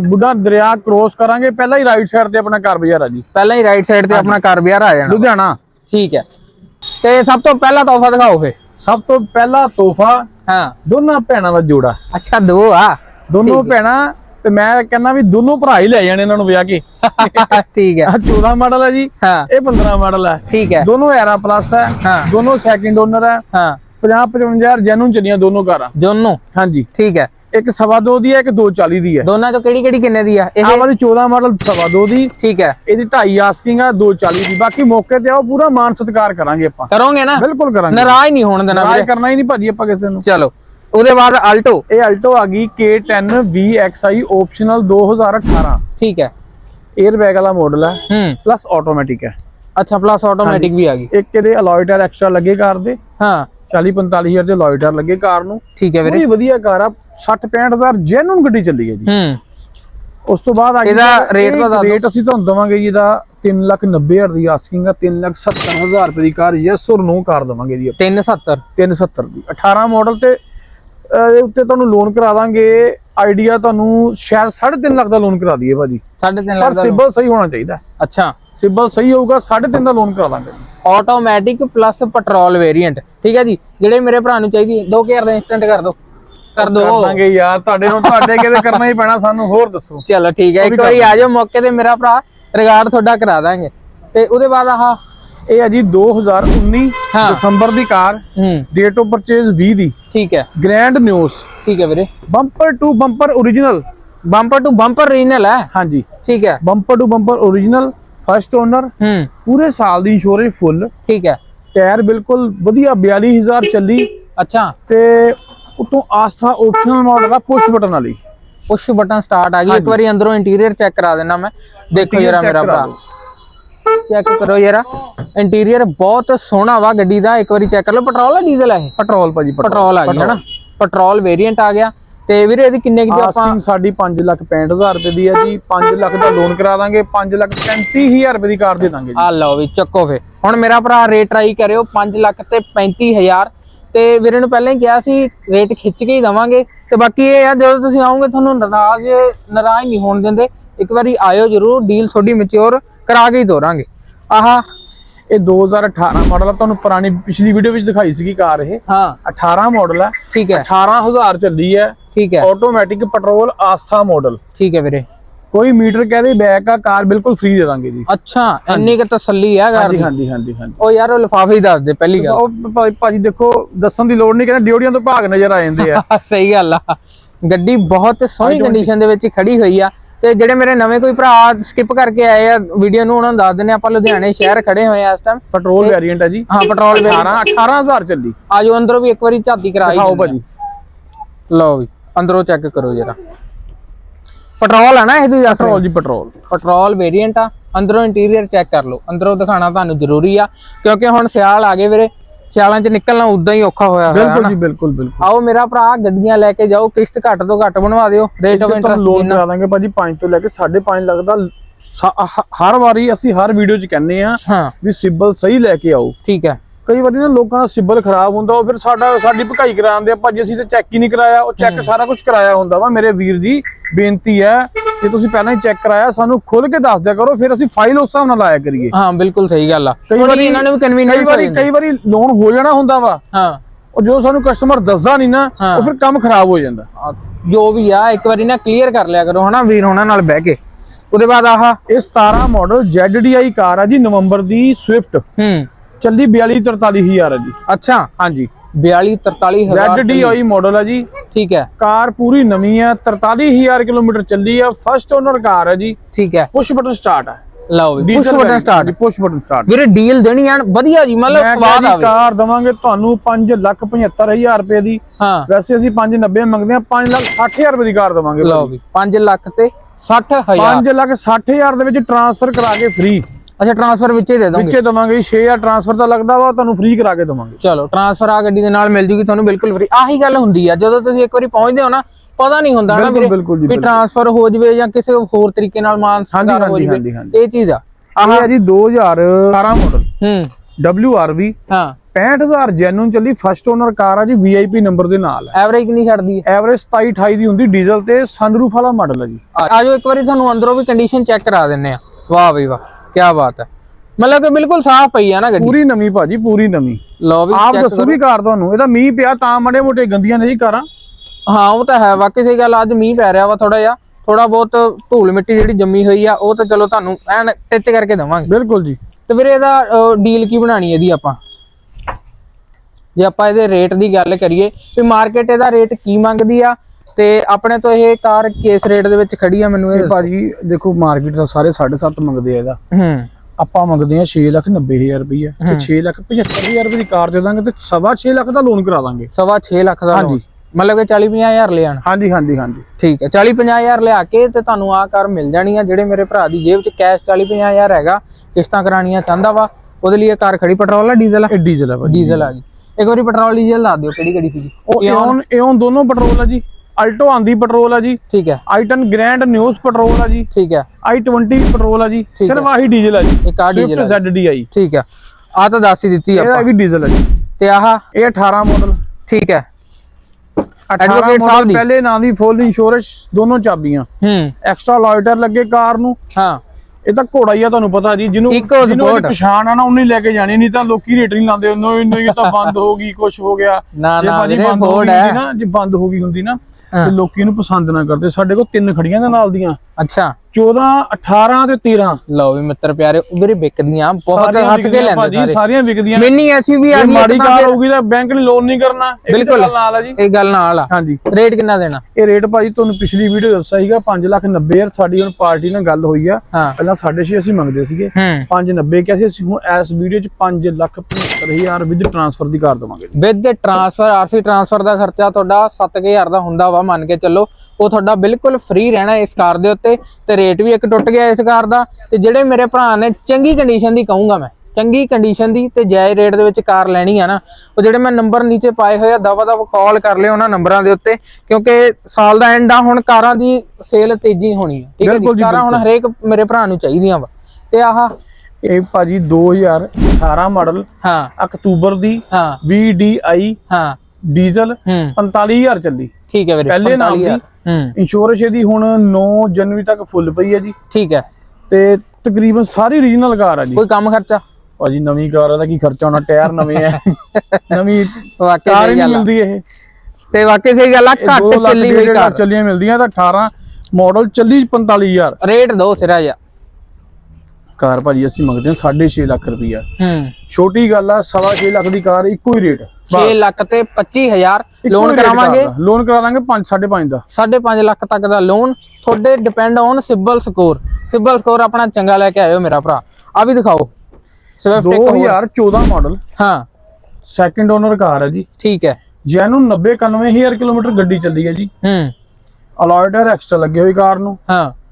ਬੁੱਢਾ ਦਰਿਆ ਕ੍ਰੋਸ ਕਰਾਂਗੇ ਪਹਿਲਾਂ ਹੀ ਰਾਈਟ ਸਾਈਡ ਤੇ ਆਪਣਾ ਕਾਰ ਬਾਜ਼ਾਰ ਆ ਜੀ। ਪਹਿਲਾਂ ਹੀ ਰਾਈਟ ਸਾਈਡ ਤੇ ਆਪਣਾ ਘਰ ਬਿਆਰ ਆ ਜਾਣਾ। ਲੁਧਿਆਣਾ। ਠੀਕ ਹੈ। ਤੇ ਸਭ ਤੋਂ ਪਹਿਲਾ ਤੋਹਫਾ ਦਿਖਾਓ ਫੇ ਸਭ ਤੋਂ ਪਹਿਲਾ ਤੋਹਫਾ ਹਾਂ। ਦੋਨਾਂ ਭੈਣਾਂ ਦਾ ਜੋੜਾ। ਅੱਛਾ ਦੋ ਆ। ਦੋਨੋਂ ਭੈਣਾਂ ਤੇ ਮੈਂ ਕਹਿੰਦਾ ਵੀ ਦੋਨੋਂ ਭਰਾ ਹੀ ਲੈ ਜਾਣੇ ਇਹਨਾਂ ਨੂੰ ਵਿਆਹ ਕੇ। ਠੀਕ ਹੈ। ਆਹ 14 ਮਾਡਲ ਹੈ ਜੀ ਹਾਂ। ਇਹ 15 ਮਾਡਲ ਹੈ। ਠੀਕ ਹੈ। ਦੋਨੋਂ ਐਰਾ ਪਲੱਸ ਹੈ ਹਾਂ। ਦੋਨੋਂ ਸੈਕਿੰਡ ਓਨਰ ਹੈ। ਹਾਂ। 50 55000 ਜੈਨੂਨ ਚਲੀਆਂ ਦੋਨੋਂ ਕਾਰਾਂ। ਦੋਨੋਂ? ਹਾਂਜੀ। ਠੀਕ ਹੈ। ਇੱਕ ਸਵਾ ਦੋ ਦੀ ਹੈ ਇੱਕ 240 ਦੀ ਹੈ। ਦੋਨਾਂ ਚੋਂ ਕਿਹੜੀ ਕਿਹੜੀ ਕਿੰਨੇ ਦੀ ਆ? ਇਹ ਆਹ ਵਾਲੀ 14 ਮਾਡਲ ਸਵਾ ਦੋ ਦੀ। ਠੀਕ ਹੈ। ਇਹਦੀ 2.5 ਆਸਕਿੰਗ ਆ 240 ਦੀ। ਬਾਕੀ ਮੌਕੇ ਤੇ ਆਓ ਪੂਰਾ ਮਾਨ ਸਤਿਕਾਰ ਕਰਾਂਗੇ ਆਪਾਂ। ਕਰੋਗੇ ਨਾ? ਬਿਲਕੁਲ ਕਰਾਂਗੇ। ਨਾਰਾਜ਼ ਨਹੀਂ ਹੋਣ ਦੇਣਾ ਰਾਜ ਵੀਰੇ। ਕਰਨਾ ਹੀ ਨਹੀਂ ਭਾਜੀ ਆਪਾਂ ਕਿਸੇ ਨੂੰ। ਚਲੋ। ਉਹਦੇ ਬਾਅਦ ਆਲਟੋ ਇਹ ਅਲਟੋ ਆ ਗਈ K10 VXI ਆਪਸ਼ਨਲ 2018 ਠੀਕ ਹੈ। 에ਅਰ ਬੈਗ ਵਾਲਾ ਮਾਡਲ ਹੈ। ਹੂੰ। ਪਲੱਸ ਆਟੋਮੈਟਿਕ ਹੈ। ਅੱਛਾ ਪਲੱਸ ਆਟੋਮੈਟਿਕ ਵੀ ਆ ਗਈ। ਇੱਕ ਇਹਦੇ ਅਲੋਏ ਟਾਇਰ ਐਕਸਟਰਾ ਲੱਗੇ ਕਾਰ ਦੇ। ਹਾਂ। 40 45 ਹਜ਼ਾਰ ਦੇ ਅਲੋਏ ਟਾਇਰ ਲੱਗੇ ਕਾਰ ਨੂੰ। ਠੀਕ ਹੈ ਵੀਰੇ। ਬੜੀ ਵਧੀਆ ਕਾਰ ਆ। 60 65000 ਜੈਨੂਨ ਗੱਡੀ ਚੱਲੀ ਹੈ ਜੀ। ਹੂੰ। ਉਸ ਤੋਂ ਬਾਅਦ ਆ ਗਈ ਇਹਦਾ ਇਹ ਦੱਸ ਦਿਓ। rate ਅਸੀਂ ਤੁਹਾਨੂੰ ਦਵਾਂਗੇ ਜੀ ਇਹਦਾ 390000 ਦੀ ਆਸਕਿੰਗ ਆ 370000 ਰੁਪਏ ਦੀ ਕਾਰ ਯੈਸ ਔਰ ਨੋ ਕਾਰ ਦਵਾਂਗੇ ਜੀ 370 370 ਦੀ। 18 ਮਾਡਲ ਤੇ ਇਹਦੇ ਉੱਤੇ ਤੁਹਾਨੂੰ ਲੋਨ ਕਰਾ ਦਾਂਗੇ। ਆਈਡੀਆ ਤੁਹਾਨੂੰ ਸ਼ਾਇਦ 3.5 ਲੱਖ ਦਾ ਲੋਨ ਕਰਾ ਦਈਏ ਭਾਜੀ। 3.5 ਪਰ ਲੱਖ ਦਾ ਸਿਬਲ ਸਹੀ ਹੋਣਾ ਚਾਹੀਦਾ। ਅੱਛਾ। ਸਿਬਲ ਸਹੀ ਹੋਊਗਾ 3.5 ਦਾ ਲੋਨ ਕਰਾ ਦਾਂਗੇ। ਆਟੋਮੈਟਿਕ ਪਲੱਸ ਪੈਟਰੋਲ ਵੇਰੀਐਂਟ ਠੀਕ ਹੈ ਜੀ? ਜਿਹੜੇ ਮੇਰੇ ਭਰਾ ਨੂੰ ਚਾਹੀਦੀ 2000 ਦਾ ਇੰਸਟੈਂਟ ਕਰ ਦਿਓ ਕਰ ਕਰ ਦਿਓ ਦਾਂਗੇ ਯਾਰ ਤੁਹਾਡੇ ਨੂੰ ਤੁਹਾਡੇ ਕਿਤੇ ਕਰਨਾ ਹੀ ਪੈਣਾ ਸਾਨੂੰ ਹੋਰ ਦੱਸੋ। ਚਲੋ ਠੀਕ ਹੈ ਇੱਕ ਵਾਰੀ ਆ ਜਾਓ ਮੌਕੇ ਤੇ ਮੇਰਾ ਭਰਾ ਰਿਗਾਰਡ ਤੁਹਾਡਾ ਕਰਾ ਦਾਂਗੇ। ਤੇ ਉਹਦੇ ਬਾਅਦ ਆਹ ਇਹ ਹੈ ਜੀ 2019 ਹਾਂ। ਦਸੰਬਰ ਦੀ ਕਾਰ ਹੂੰ। ਡੇਟ ਆਫ ਪਰਚੇਜ਼ 20 ਦੀ। ਠੀਕ ਹੈ। ਗ੍ਰੈਂਡ ਨਿਊਜ਼ ਠੀਕ ਹੈ ਵੀਰੇ। Bumper to bumper origignal bumper to bumper renal ਹੈ? ਹਾਂਜੀ। ਠੀਕ ਹੈ। Bumper to bumper origignal first owner ਹੂੰ। ਪੂਰੇ ਸਾਲ ਦੀ ਇੰਸ਼ੋਰੈਂਸ ਫੁੱਲ ਠੀਕ ਹੈ। ਟਾਇਰ ਬਿਲਕੁਲ ਵਧੀਆ 42000 ਚੱਲੀ। ਅੱਛਾ। ਤੇ ਉਤੋਂ ਆਸਥਾ ਆਪਸ਼ਨਲ ਮਾਡਲ ਆ ਪੁਸ਼ ਬਟਨ ਵਾਲੀ। ਪੁਸ਼ ਬਟਨ ਸਟਾਰਟ ਆ ਗਈ। ਇੱਕ ਵਾਰੀ ਅੰਦਰੋਂ ਇੰਟੀਰੀਅਰ ਚੈੱਕ ਕਰਾ ਦੇਣਾ ਮੈਂ। ਦੇਖੋ Interior ਜਰਾ check ਮੇਰਾ ਕਰਾ ਭਰਾ। ਦਿਓ। ਚੈੱਕ ਕਰੋ ਜਰਾ ਇੰਟੀਰੀਅਰ ਬਹੁਤ ਸੋਹਣਾ ਵਾ ਗੱਡੀ ਦਾ। ਇੱਕ ਵਾਰੀ ਚੈੱਕ ਕਰ ਲਓ। ਪੈਟਰੋਲ ਹੈ ਡੀਜ਼ਲ ਹੈ ਇਹ? ਪੈਟਰੋਲ ਭਾਜੀ ਪੈਟਰੋਲ ਆ ਹੈ ਨਾ ਪੈਟਰੋਲ ਵੇਰੀਐਂਟ ਆ ਗਿਆ। ਤੇ ਵੀਰੇ ਇਹਦੀ ਕਿੰਨੇ ਕੁ ਦੀ ਆਪਾਂ ਸਾਡੀ 5 ਲੱਖ 65000 ਰੁਪਏ ਦੀ ਹੈ ਜੀ। 5 ਲੱਖ ਦਾ ਲੋਨ ਕਰਾ ਦਾਂਗੇ। 5 ਲੱਖ 35000 ਰੁਪਏ ਦੀ ਕਾਰ ਦੇ ਦਾਂਗੇ ਆ ਲਓ ਵੀ ਚੱਕੋ ਫੇ। ਹੁਣ ਮੇਰਾ ਭਰਾ ਰੇਟ ਟਰਾਈ ਕਰਿਓ। 5 ਲੱਖ ਤੇ 35000 ਤੇ ਵੀਰੇ ਨੂੰ ਪਹਿਲਾਂ ਹੀ ਕਿਹਾ ਸੀ ਰੇਟ ਖਿੱਚ ਕੇ ਹੀ ਦਵਾਂਗੇ। ਤੇ ਬਾਕੀ ਇਹ ਆ ਜਦੋਂ ਤੁਸੀਂ ਆਓਗੇ ਤੁਹਾਨੂੰ ਨਾਰਾਜ਼ ਨਾਰਾਜ਼ ਨਹੀਂ ਹੋਣ ਦਿੰਦੇ। ਇੱਕ ਵਾਰੀ ਆਇਓ ਜਰੂਰ। ਡੀਲ ਤੁਹਾਡੀ ਮੈਚੁਰ ਕਰਾ ਕੇ ਹੀ ਤੋਰਾਂਗੇ। ਆਹਾ ਇਹ 2018 ਮਾਡਲ ਆ ਤੁਹਾਨੂੰ ਪੁਰਾਣੀ ਪਿਛਲੀ ਵੀਡੀਓ ਵਿੱਚ ਦਿਖਾਈ ਸੀਗੀ ਕਾਰ ਇਹ। ਹਾਂ। 18 ਮਾਡਲ ਹੈ ਠੀਕ ਹੈ। 18000 ਚੱਲੀ ਹੈ। ਠੀਕ ਹੈ। ਆਟੋਮੈਟਿਕ ਪੈਟਰੋਲ ਆਸਥਾ ਮਾਡਲ ਠੀਕ ਹੈ ਵੀਰੇ। ਕੋਈ ਮੀਟਰ ਕਹਦੇ ਬੈਕ ਆ ਕਾਰ ਬਿਲਕੁਲ ਫ੍ਰੀ ਦੇ ਦਾਂਗੇ ਜੀ। ਅੱਛਾ ਇੰਨੀ ਕੁ ਤਸੱਲੀ ਘਰ ਹਾਂਜੀ ਦੀ। ਹਾਂਜੀ ਹਾਂਜੀ ਹਾਂਜੀ। ਉਹ ਯਾਰ ਉਹ ਲਿਫਾਫੇ ਹੀ ਦੱਸ ਦੇ ਪਹਿਲੀ ਗੱਲ। ਉਹ ਭਾਜੀ ਦੇਖੋ ਦੱਸਣ ਦੀ ਲੋੜ ਨਹੀਂ ਕਹਿੰਦੇ ਡਿਊਟੀਆਂ ਤੋਂ ਭਾਗ ਨਜ਼ਰ ਆ ਜਾਂਦੇ ਆ। ਸਹੀ ਗੱਲ ਆ। ਗੱਡੀ ਬਹੁਤ ਸੋਹਣੀ ਕੰਡੀਸ਼ਨ ਦੇ ਵਿੱਚ ਖੜੀ ਹੋਈ ਆ। ਤੇ ਜਿਹੜੇ ਮੇਰੇ ਨਵੇਂ ਕੋਈ ਭਰਾ ਸਕਿਪ ਕਰਕੇ ਆਏ ਆ ਵੀਡੀਓ ਨੂੰ ਉਹਨਾਂ ਨੂੰ ਦੱਸ ਦਿੰਦੇ ਆਪਾਂ ਲੁਧਿਆਣੇ ਸ਼ਹਿਰ ਖੜੇ ਹੋਏ ਆ ਇਸ ਟਾਈਮ ਪੈਟਰੋਲ ਵੇਰੀਐਂਟ ਹੈ ਜੀ। ਹਾਂ ਪੈਟਰੋਲ ਵੇ 18 18000 ਚੱਲੀ। ਆਜੋ ਅੰਦਰੋਂ ਵੀ ਇੱਕ ਵਾਰੀ ਝਾਤੀ ਕਰਾਈ ਦਿਖਾਓ ਭਾਜੀ। ਲਓ ਵੀ ਅੰਦਰੋਂ ਚੈੱਕ ਕਰੋ ਜਰਾ। ਪੈਟਰੋਲ ਆ ਨਾ ਇਹਦੀ ਦੱਸ ਪੈਟਰੋਲ ਜੀ ਪੈਟਰੋਲ ਪੈਟਰੋਲ ਵੇਰੀਐਂਟ ਆ। ਅੰਦਰੋਂ ਇੰਟੀਰੀਅਰ ਚੈੱਕ ਕਰ ਲਓ। ਅੰਦਰੋਂ ਦਿਖਾਣਾ ਤੁਹਾਨੂੰ ਜ਼ਰੂਰੀ ਆ। ਕਿਉਂਕਿ ਹੁਣ ਸਿਆਲ ਆ ਗਏ ਵੀਰੇ। ਸਿਆਲਾਂ 'ਚ ਨਿਕਲਣਾ ਉਦਾਂ ਹੀ ਔਖਾ ਹੋਇਆ ਹੋਇਆ ਬਿਲਕੁਲ ਜੀ ਬਿਲਕੁਲ ਬਿਲਕੁਲ। ਆਓ ਮੇਰਾ ਭਰਾ ਗੱਡੀਆਂ ਲੈ ਕੇ ਜਾਓ ਕਿਸ਼ਤ ਘੱਟ ਤੋਂ ਘੱਟ ਬਣਵਾ ਦਿਓ ਰੇਟ ਆਫ ਤੁਹਾਨੂੰ ਲੋਨ ਇੰਟਰਸਟ ਕਰਾ ਦਾਂਗੇ ਭਾਜੀ 5 ਤੋਂ ਲੈ ਕੇ 5.5 ਲੱਖ ਦਾ ਹਰ ਵਾਰੀ ਅਸੀਂ ਹਰ ਵੀਡੀਓ 'ਚ ਕਹਿੰਦੇ ਆ ਵੀ ਸਿਬਲ ਸਹੀ ਲੈ ਕੇ ਆਓ। ਠੀਕ ਹੈ। ਕਈ ਵਾਰੀ ਨਾ ਲੋਕਾਂ ਦਾ ਸਿਬਲ ਖਰਾਬ ਹੁੰਦਾ ਉਹ ਫਿਰ ਸਾਡਾ ਸਾਡੀ ਭਕਾਈ ਕਰਾਉਂਦੇ ਆ ਭਾਜੀ ਅਸੀਂ ਤੇ ਚੈੱਕ ਹੀ ਨਹੀਂ ਕਰਾਇਆ ਉਹ ਚੈੱਕ ਸਾਰਾ ਕੁਝ ਕਰਾਇਆ ਹੁੰਦਾ ਵਾ ਮੇਰੇ ਵੀਰ ਜੀ ਬੇਨਤੀ ਹੈ ਜੇ ਤੁਸੀਂ ਪਹਿਲਾਂ ਹੀ ਚੈੱਕ ਕਰਾਇਆ ਸਾਨੂੰ ਖੁੱਲ ਕੇ ਦੱਸ ਦਿਆ ਕਰੋ ਫਿਰ ਅਸੀਂ ਫਾਈਲ ਉਸ ਹਿਸਾਬ ਨਾਲ ਲਾਇਆ ਕਰੀਏ। ਹਾਂ ਬਿਲਕੁਲ ਸਹੀ ਗੱਲ ਆ। ਕਈ ਵਾਰੀ ਇਹਨਾਂ ਨੂੰ ਵੀ ਕਈ ਕਨਵੀਨੀਅੰਸ ਵਾਰੀ ਕਈ ਵਾਰੀ ਲੋਨ ਹੋ ਜਾਣਾ ਹੁੰਦਾ ਵਾ ਹਾਂ। ਉਹ ਜੋ ਸਾਨੂੰ ਕਸਟਮਰ ਦੱਸਦਾ ਨਹੀਂ ਨਾ। ਉਹ ਫਿਰ ਕੰਮ ਖਰਾਬ ਹੋ ਜਾਂਦਾ। ਜੋ ਵੀ ਆ ਇੱਕ ਵਾਰੀ ਨਾ ਕਲੀਅਰ ਕਰ ਲਿਆ ਕਰੋ ਹਨਾ ਵੀਰ ਹੋਣਾ ਨਾਲ ਬਹਿ ਕੇ। ਉਹਦੇ ਬਾਅਦ ਆਹ ਇਹ 17 ਮਾਡਲ ZDI ਕਾਰ ਆ ਜੀ ਨਵੰਬਰ ਦੀ ਸਵਿਫਟ ਹੂੰ। ਚੱਲੀ 42 43000 ਆ ਜੀ। ਅੱਛਾ ਹਾਂਜੀ। 42 43 ਹਜ਼ਾਰ ZDI ਮਾਡਲ ਆ ਜੀ। ਠੀਕ ਹੈ। ਕਾਰ ਪੂਰੀ ਨਵੀਂ ਆ 43000 ਕਿਲੋਮੀਟਰ ਚੱਲੀ ਆ ਫਸਟ ਓਨਰ ਕਾਰ ਆ ਜੀ। ਠੀਕ ਹੈ। ਪੁਸ਼ ਬਟਨ ਸਟਾਰਟ ਆ ਲਓ ਵੀ push button start push button start ਵੀਰੇ ਡੀਲ ਦੇਣੀ ਐਨ ਵਧੀਆ ਜੀ ਮਤਲਬ ਸਵਾਦ ਆਵੇ। ਕਾਰ ਦਵਾਂਗੇ ਤੁਹਾਨੂੰ 575000 ਰੁਪਏ ਦੀ। ਹਾਂ। ਵੈਸੇ ਅਸੀਂ 590 ਮੰਗਦੇ ਆ 5 ਲੱਖ 60000 ਰੁਪਏ ਦੀ ਕਾਰ ਦਵਾਂਗੇ ਲਓ ਵੀ 5 ਲੱਖ ਤੇ 60000 5 ਲੱਖ 60000 ਦੇ ਵਿੱਚ ਟ੍ਰਾਂਸਫਰ ਕਰਾ ਕੇ ਫ੍ਰੀ ਅੱਛਾ ਟ੍ਰਾਂਸਫਰ ਵਿੱਚ ਹੀ ਦੇ ਦੋਗੇ? ਵਿੱਚੇ ਦਵਾਂਗੇ 6000 ਟ੍ਰਾਂਸਫਰ ਦਾ ਲੱਗਦਾ ਵਾ ਤੁਹਾਨੂੰ ਫ੍ਰੀ ਕਰਾ ਕੇ ਦਵਾਂਗੇ। ਚਲੋ ਟ੍ਰਾਂਸਫਰ ਆ ਗੱਡੀ ਦੇ ਨਾਲ ਮਿਲ ਜੂਗੀ ਤੁਹਾਨੂੰ ਬਿਲਕੁਲ ਫ੍ਰੀ ਆਹੀ ਗੱਲ ਹੁੰਦੀ ਆ ਜਦੋਂ ਤੁਸੀਂ ਇੱਕ ਵਾਰੀ ਪਹੁੰਚਦੇ ਹੋ ਨਾ ਪਤਾ ਨਹੀਂ ਹੁੰਦਾ ਨਾ ਵੀ। ਟ੍ਰਾਂਸਫਰ ਹੋ ਜਵੇ ਜਾਂ ਕਿਸੇ ਹੋਰ ਤਰੀਕੇ ਨਾਲ ਮਾਨ ਹਾਂਜੀ, ਸਤਿਕਾਰ ਹੋ ਜਵੇ। ਇਹ ਚੀਜ਼ ਆ। ਆਹ ਹੈ ਜੀ 2018 ਮਾਡਲ ਹੂੰ। WRV ਹਾਂ। 65000 ਜੈਨੂਨ ਚੱਲੀ ਫਸਟ ਓਨਰ ਕਾਰ ਆ ਜੀ VIP ਨੰਬਰ ਦੇ ਨਾਲ ਐਵਰੇਜ ਕਿੰਨੀ ਛੱਡਦੀ ਹੈ? ਐਵਰੇਜ 27 28 ਦੀ ਹੁੰਦੀ ਡੀਜ਼ਲ ਤੇ ਸਨਰੂਫ ਵਾਲਾ ਮਾਡਲ ਹੈ ਜੀ। ਆਜੋ ਇੱਕ ਵਾਰੀ ਤੁਹਾਨੂੰ ਅੰਦਰੋਂ ਵੀ ਕੰਡੀਸ਼ਨ ਚੈੱਕ ਕਰਾ ਦਿੰਨੇ ਆ ਵਾਹ ਬਈ ਵਾਹ। ਕੀ ਬਾਤ ਹੈ। ਮਤਲਬ ਕਿ ਬਿਲਕੁਲ ਸਾਫ਼ ਪਈ ਆ ਨਾ ਗੱਡੀ। ਪੂਰੀ ਨਵੀਂ ਭਾਜੀ ਪੂਰੀ ਨਵੀਂ। ਲਓ ਵੀ ਆਪ ਦੱਸੋ ਵੀ ਕਾਰ ਤੁਹਾਨੂੰ ਇਹਦਾ ਮੀਂਹ ਪਿਆ ਤਾਂ ਮੜੇ ਮੋਟੇ ਗੰਦੀਆਂ ਨਹੀਂ ਕਾਰਾਂ? ਹਾਂ ਉਹ ਤਾਂ ਹੈ ਵਾਕਈ ਸਹੀ ਗੱਲ ਅੱਜ ਮੀਂਹ ਪੈ ਰਿਹਾ ਵਾ ਥੋੜਾ ਜਿਹਾ ਥੋੜਾ ਬਹੁਤ ਧੂਲ ਮਿੱਟੀ ਜਿਹੜੀ ਜੰਮੀ ਹੋਈ ਆ ਉਹ ਤਾਂ ਚਲੋ ਤੁਹਾਨੂੰ ਐਨ ਟਿਚ ਕਰਕੇ ਦਵਾਂਗੇ। ਬਿਲਕੁਲ ਜੀ। ਤੇ ਵੀਰੇ ਇਹਦਾ ਡੀਲ ਕੀ ਬਣਾਣੀ ਇਹਦੀ ਆਪਾਂ? ਜੇ ਆਪਾਂ ਇਹਦੇ ਰੇਟ ਦੀ ਗੱਲ ਕਰੀਏ ਵੀ ਮਾਰਕੀਟ ਇਹਦਾ ਰੇਟ ਕੀ ਮੰਗਦੀ ਆ ਤੇ ਆਪਣੇ ਤੋਂ ਇਹ ਕਾਰ ਕਿਸ ਰੇਟ ਦੇ ਵਿੱਚ ਖੜੀ ਆ ਮੈਨੂੰ ਇਹ ਭਾਜੀ ਦੇਖੋ ਮਾਰਕੀਟ ਦਾ ਸਾਰੇ 7.5 ਮੰਗਦੇ ਆ ਇਹਦਾ। ਹੂੰ। ਆਪਾਂ ਮੰਗਦੇ ਆ 6 ਲੱਖ 90000 ਰੁਪਏ ਤੇ 6 ਲੱਖ 75000 ਰੁਪਏ ਦੀ ਕਾਰ ਦੇ ਦਾਂਗੇ ਤੇ ਸਵਾ 6 ਲੱਖ ਦਾ ਲੋਨ ਕਰਾ ਦਾਂਗੇ। ਸਵਾ 6 ਲੱਖ ਦਾ ਹਾਂਜੀ। ਮਤਲਬ ਕਿ 40 ਹਜ਼ਾਰ ਲੈ ਆਣ ਹਾਂਜੀ ਹਾਂਜੀ ਹਾਂਜੀ। ਠੀਕ ਹੈ 40 ਹਜ਼ਾਰ ਲਿਆ ਕੇ ਤੇ ਤੁਹਾਨੂੰ ਆ ਕਾਰ ਮਿਲ ਜਾਣੀ ਆ ਜਿਹੜੇ ਮੇਰੇ ਭਰਾ ਦੀ ਜੇਬ 'ਚ ਕੈਸ਼ 40 ਹਜ਼ਾਰ ਹੈਗਾ ਕਿਸ਼ਤਾਂ ਕਰਾਣੀਆਂ ਚਾਹੁੰਦਾ ਵਾ ਉਹਦੇ ਲਈ ਇਹ ਕਾਰ ਖੜੀ ਪੈਟਰੋਲ ਆ ਡੀਜ਼ਲ ਆ? ਇਹ ਡੀਜ਼ਲ ਹੈ ਭਾਜੀ। ਡੀਜ਼ਲ ਆ ਗਈ ਇੱਕ ਵਾਰੀ ਪੈਟਰੋਲ ਡੀਜ਼ਲ ਲਾ ਦਿਓ ਕਿਹੜੀ ਕਿਹੜੀ ਸੀਗੀ? ਉਹ ਇਓਨ ਇਓਨ ਦੋਨੋਂ ਪੈਟਰੋਲ ਆ ਜੀ। ਅਲਟੋ ਆਂਦੀ ਪੈਟਰੋਲ ਆ ਜੀ। ਠੀਕ ਹੈ। ਆਈਟਨ ਗ੍ਰੈਂਡ ਨਿਊਜ਼ ਪੈਟਰੋਲ ਆ ਜੀ। ਠੀਕ ਹੈ। I20 ਪੈਟਰੋਲ ਆ ਜੀ। ਸਿਰਫ ਆਹੀ ਡੀਜ਼ਲ ਆ ਜੀ। ਇੱਕ ਆਹ ਡੀਜ਼ਲ ਆ ZDI ਠੀਕ ਹੈ। ਆ ਤਾਂ ਦੱਸ ਹੀ ਦਿੱਤੀ ਆਪਾਂ। ਵੀ ਡੀਜ਼ਲ ਆ ਜੀ। ਤੇ ਆਹ? ਇਹ 18 ਮਾਡਲ ਠੀਕ ਹੈ। 18 Advocate ਸਾਹਿਬ ਦੀ। ਪਹਿਲੇ ਨਾਂ ਦੀ ਫੁੱਲ ਇੰਸ਼ੋਰੈਂਸ ਦੋਨੋਂ ਚਾਬੀਆਂ। ਹੂੰ। ਐਕਸਟਰਾ ਲਾਇਟਰ ਲੱਗੇ ਕਾਰ ਨੂੰ। ਹਾਂ। ਇਹ ਤਾਂ ਘੋੜਾ ਹੀ ਆ ਤੁਹਾਨੂੰ ਪਤਾ ਜੀ। ਜਿਹਨੂੰ ਜਿਹਨੂੰ ਪਛਾਣ ਆ ਨਾ ਉਹਨੇ ਲੈ ਕੇ ਜਾਣੀ। ਨਹੀਂ ਤਾਂ ਲੋਕੀ ਰੇਟ ਨਹੀਂ ਲਾਉਂਦੇ ਨੋ ਨੋ ਇਹ ਤਾਂ ਬੰਦ ਹੋ ਗਈ ਕੁਝ ਹੋ ਗਿਆ। ਨਾ ਜੇ ਨਾ ਭਾਜੀ ਬੰਦ ਹੋ ਗਈ ਨਾ ਜੇ ਬੰਦ ਹੋ ਗਈ ਹੁੰਦੀ ਨਾ। ਤੇ ਲੋਕੀ ਇਹਨੂੰ ਪਸੰਦ ਨਾ ਕਰਦੇ। ਸਾਡੇ ਕੋਲ ਤਿੰਨ ਖੜੀਆਂ ਦੇ ਨਾਲ ਦੀਆਂ। ਅੱਛਾ। 14 18 ਤੇ 13 ਲਓ ਵੀ ਮਿੱਤਰ ਪਿਆਰੇ ਵੀਰੇ ਵਿਕਦੀਆਂ ਬਹੁਤ ਹੱਸ ਕੇ ਲੈਂਦੇ ਭਾਜੀ ਸਾਰੇ। ਸਾਰੀਆਂ ਵਿਕਦੀਆਂ। ਮਿੰਨੀ ਐਸੀ ਵੀ ਆ ਗਈ ਮਾੜੀ ਕਾਰ ਹੋਊਗੀ ਤਾਂ ਬੈਂਕ ਨੇ ਲੋਨ ਨਹੀਂ ਕਰਨਾ। ਬਿਲਕੁਲ। ਗੱਲ ਨਾਲ ਆ ਜੀ। ਇਹ ਗੱਲ ਨਾਲ ਆ। ਹਾਂਜੀ। ਰੇਟ ਕਿੰਨਾ ਦੇਣਾ? ਇਹ ਰੇਟ ਭਾਜੀ ਤੁਹਾਨੂੰ ਪਿਛਲੀ ਵੀਡੀਓ ਦੱਸਿਆ ਸੀਗਾ 5 ਲੱਖ 90 ਹਜ਼ਾਰ ਸਾਡੀ ਹੁਣ ਪਾਰਟੀ ਨਾਲ ਗੱਲ ਹੋਈ ਆ। ਪਹਿਲਾਂ 6.5 ਅਸੀਂ ਮੰਗਦੇ ਸੀਗੇ। ਹੂੰ। 590 ਕਿਹਾ ਸੀ ਅਸੀਂ ਹੁਣ ਇਸ ਵੀਡੀਓ ਚ 5 ਲੱਖ 75 ਹਜ਼ਾਰ ਵਿਦ ਟ੍ਰਾਂਸਫਰ ਦੀ ਕਰ ਦਵਾਂਗੇ ਵਿਦ ਟ੍ਰਾਂਸਫਰ ਆਰਸੀ ਟ੍ਰਾਂਸਫਰ ਦਾ ਖਰਚਾ ਤੁਹਾਡਾ 7000 ਦਾ ਹੁੰਦਾ ਵਾ ਮੰਨ ਕੇ ਚੱਲੋ। ਉਹ ਤੁਹਾਡਾ ਬਿਲਕੁਲ ਫ੍ਰੀ ਰਹਿਣਾ ਇਸ ਕਾਰ ਦੇ ਉੱਤੇ ਤੇ ਰੇਟ ਵੀ ਇੱਕ ਟੁੱਟ ਗਿਆ ਇਸ ਕਾਰ ਦਾ ਤੇ ਜਿਹੜੇ ਮੇਰੇ ਭਰਾ ਨੇ ਚੰਗੀ ਕੰਡੀਸ਼ਨ ਦੀ ਕਹੂੰਗਾ ਮੈਂ ਚੰਗੀ ਕੰਡੀਸ਼ਨ ਦੀ ਤੇ ਜਾਇਜ਼ ਰੇਟ ਦੇ ਵਿੱਚ ਕਾਰ ਲੈਣੀ ਆ ਨਾ ਉਹ ਜਿਹੜੇ ਮੈਂ ਨੰਬਰ ਨੀਚੇ ਪਾਏ ਹੋਏ ਆ ਦਵਾ ਦਵਾ ਕਾਲ ਕਰ ਲਿਓ ਉਹਨਾਂ ਨੰਬਰਾਂ ਦੇ ਉੱਤੇ ਕਿਉਂਕਿ ਸਾਲ ਦਾ ਐਂਡ ਆ ਹੁਣ ਕਾਰਾਂ ਦੀ ਸੇਲ ਤੇਜ਼ੀ ਹੋਣੀ ਆ ਠੀਕ ਹੈ ਕਾਰਾਂ ਹੁਣ ਹਰੇਕ ਮੇਰੇ ਭਰਾ ਨੂੰ ਚਾਹੀਦੀਆਂ ਵਾ। ਤੇ ਆਹ ਇਹ ਭਾਜੀ 2018 ਮਾਡਲ ਹਾਂ। ਅਕਤੂਬਰ ਦੀ ਹਾਂ। VDI ਹਾਂ। ਡੀਜ਼ਲ ਹੂੰ। 45000 ਚੱਲੀ। ਠੀਕ ਹੈ ਵੀਰੇ ਪਹਿਲੇ ਨਾਮ 45,000 ਹੂੰ। ਇੰਸ਼ੋਰੈਂਸ ਇਹਦੀ ਹੁਣ 9 ਜਨਵਰੀ ਤੱਕ ਫੁੱਲ ਪਈ ਹੈ ਜੀ। ਠੀਕ ਹੈ। ਤੇ ਤਕਰੀਬਨ ਸਾਰੀ ਰੀਜਨਲ ਕਾਰ ਆ ਜੀ। ਕੋਈ ਕੰਮ ਖਰਚਾ? ਭਾਜੀ ਨਵੀਂ ਕਾਰ ਤਾਂ ਕੀ ਖਰਚਾ ਹੋਣਾ? ਟਾਇਰ ਨਵੇਂ ਆ। ਨਵੀਂ ਕਾਰ ਨਹੀਂ ਮਿਲਦੀ ਇਹ। ਤੇ ਵਾਕਈ ਸਹੀ ਗੱਲ ਆ ਘੱਟ ਦੋ ਚੱਲੀ ਹੋਈ ਕਾਰ। ਚੱਲੀਆਂ ਮਿਲਦੀਆਂ ਤਾਂ 18 ਮਾਡਲ ਚੱਲੀ 45000 ਰੇਟ ਦੋ ਸਿਰਾ ਜਾ ਕਾਰ ਭਾਜੀ ਅਸੀਂ ਮੰਗਦੇ ਹਾਂ 6.5 ਲੱਖ ਰੁਪਈਆ। ਹੂੰ। ਛੋਟੀ ਗੱਲ ਆ 6.5 ਲੱਖ ਦੀ ਕਾਰ ਇੱਕੋ ਹੀ ਰੇਟ। 6 ਲੱਖ ਤੇ 25000 ਲੋਨ ਕਰਾਵਾਂਗੇ। ਲੋਨ ਕਰਾ ਦਾਂਗੇ 5 5.5 ਦਾ। 5.5 ਲੱਖ ਤੱਕ ਦਾ ਲੋਨ ਤੁਹਾਡੇ depend on CIBIL score. CIBIL score ਆਪਣਾ ਚੰਗਾ ਲੈ ਕੇ ਆਇਓ ਮੇਰਾ ਭਰਾ। ਆ ਵੀ ਦਿਖਾਓ। ਸਵਿਫਟ ਇੱਕ ਹੋਰ। 2014 ਮਾਡਲ ਹਾਂ। ਸੈਕੰਡ ਓਨਰ ਕਾਰ ਹੈ ਜੀ। ਠੀਕ ਹੈ। ਜੈਨੂਨ 90 91000 ਕਿਲੋਮੀਟਰ ਗੱਡੀ ਚੱਲੀ ਹੈ ਜੀ। ਹੂੰ। ਅਲਾਇਡਰ ਐਕਸਟਰਾ ਲੱਗੇ ਹੋਈ ਕਾਰ ਨੂੰ। ਹਾਂ।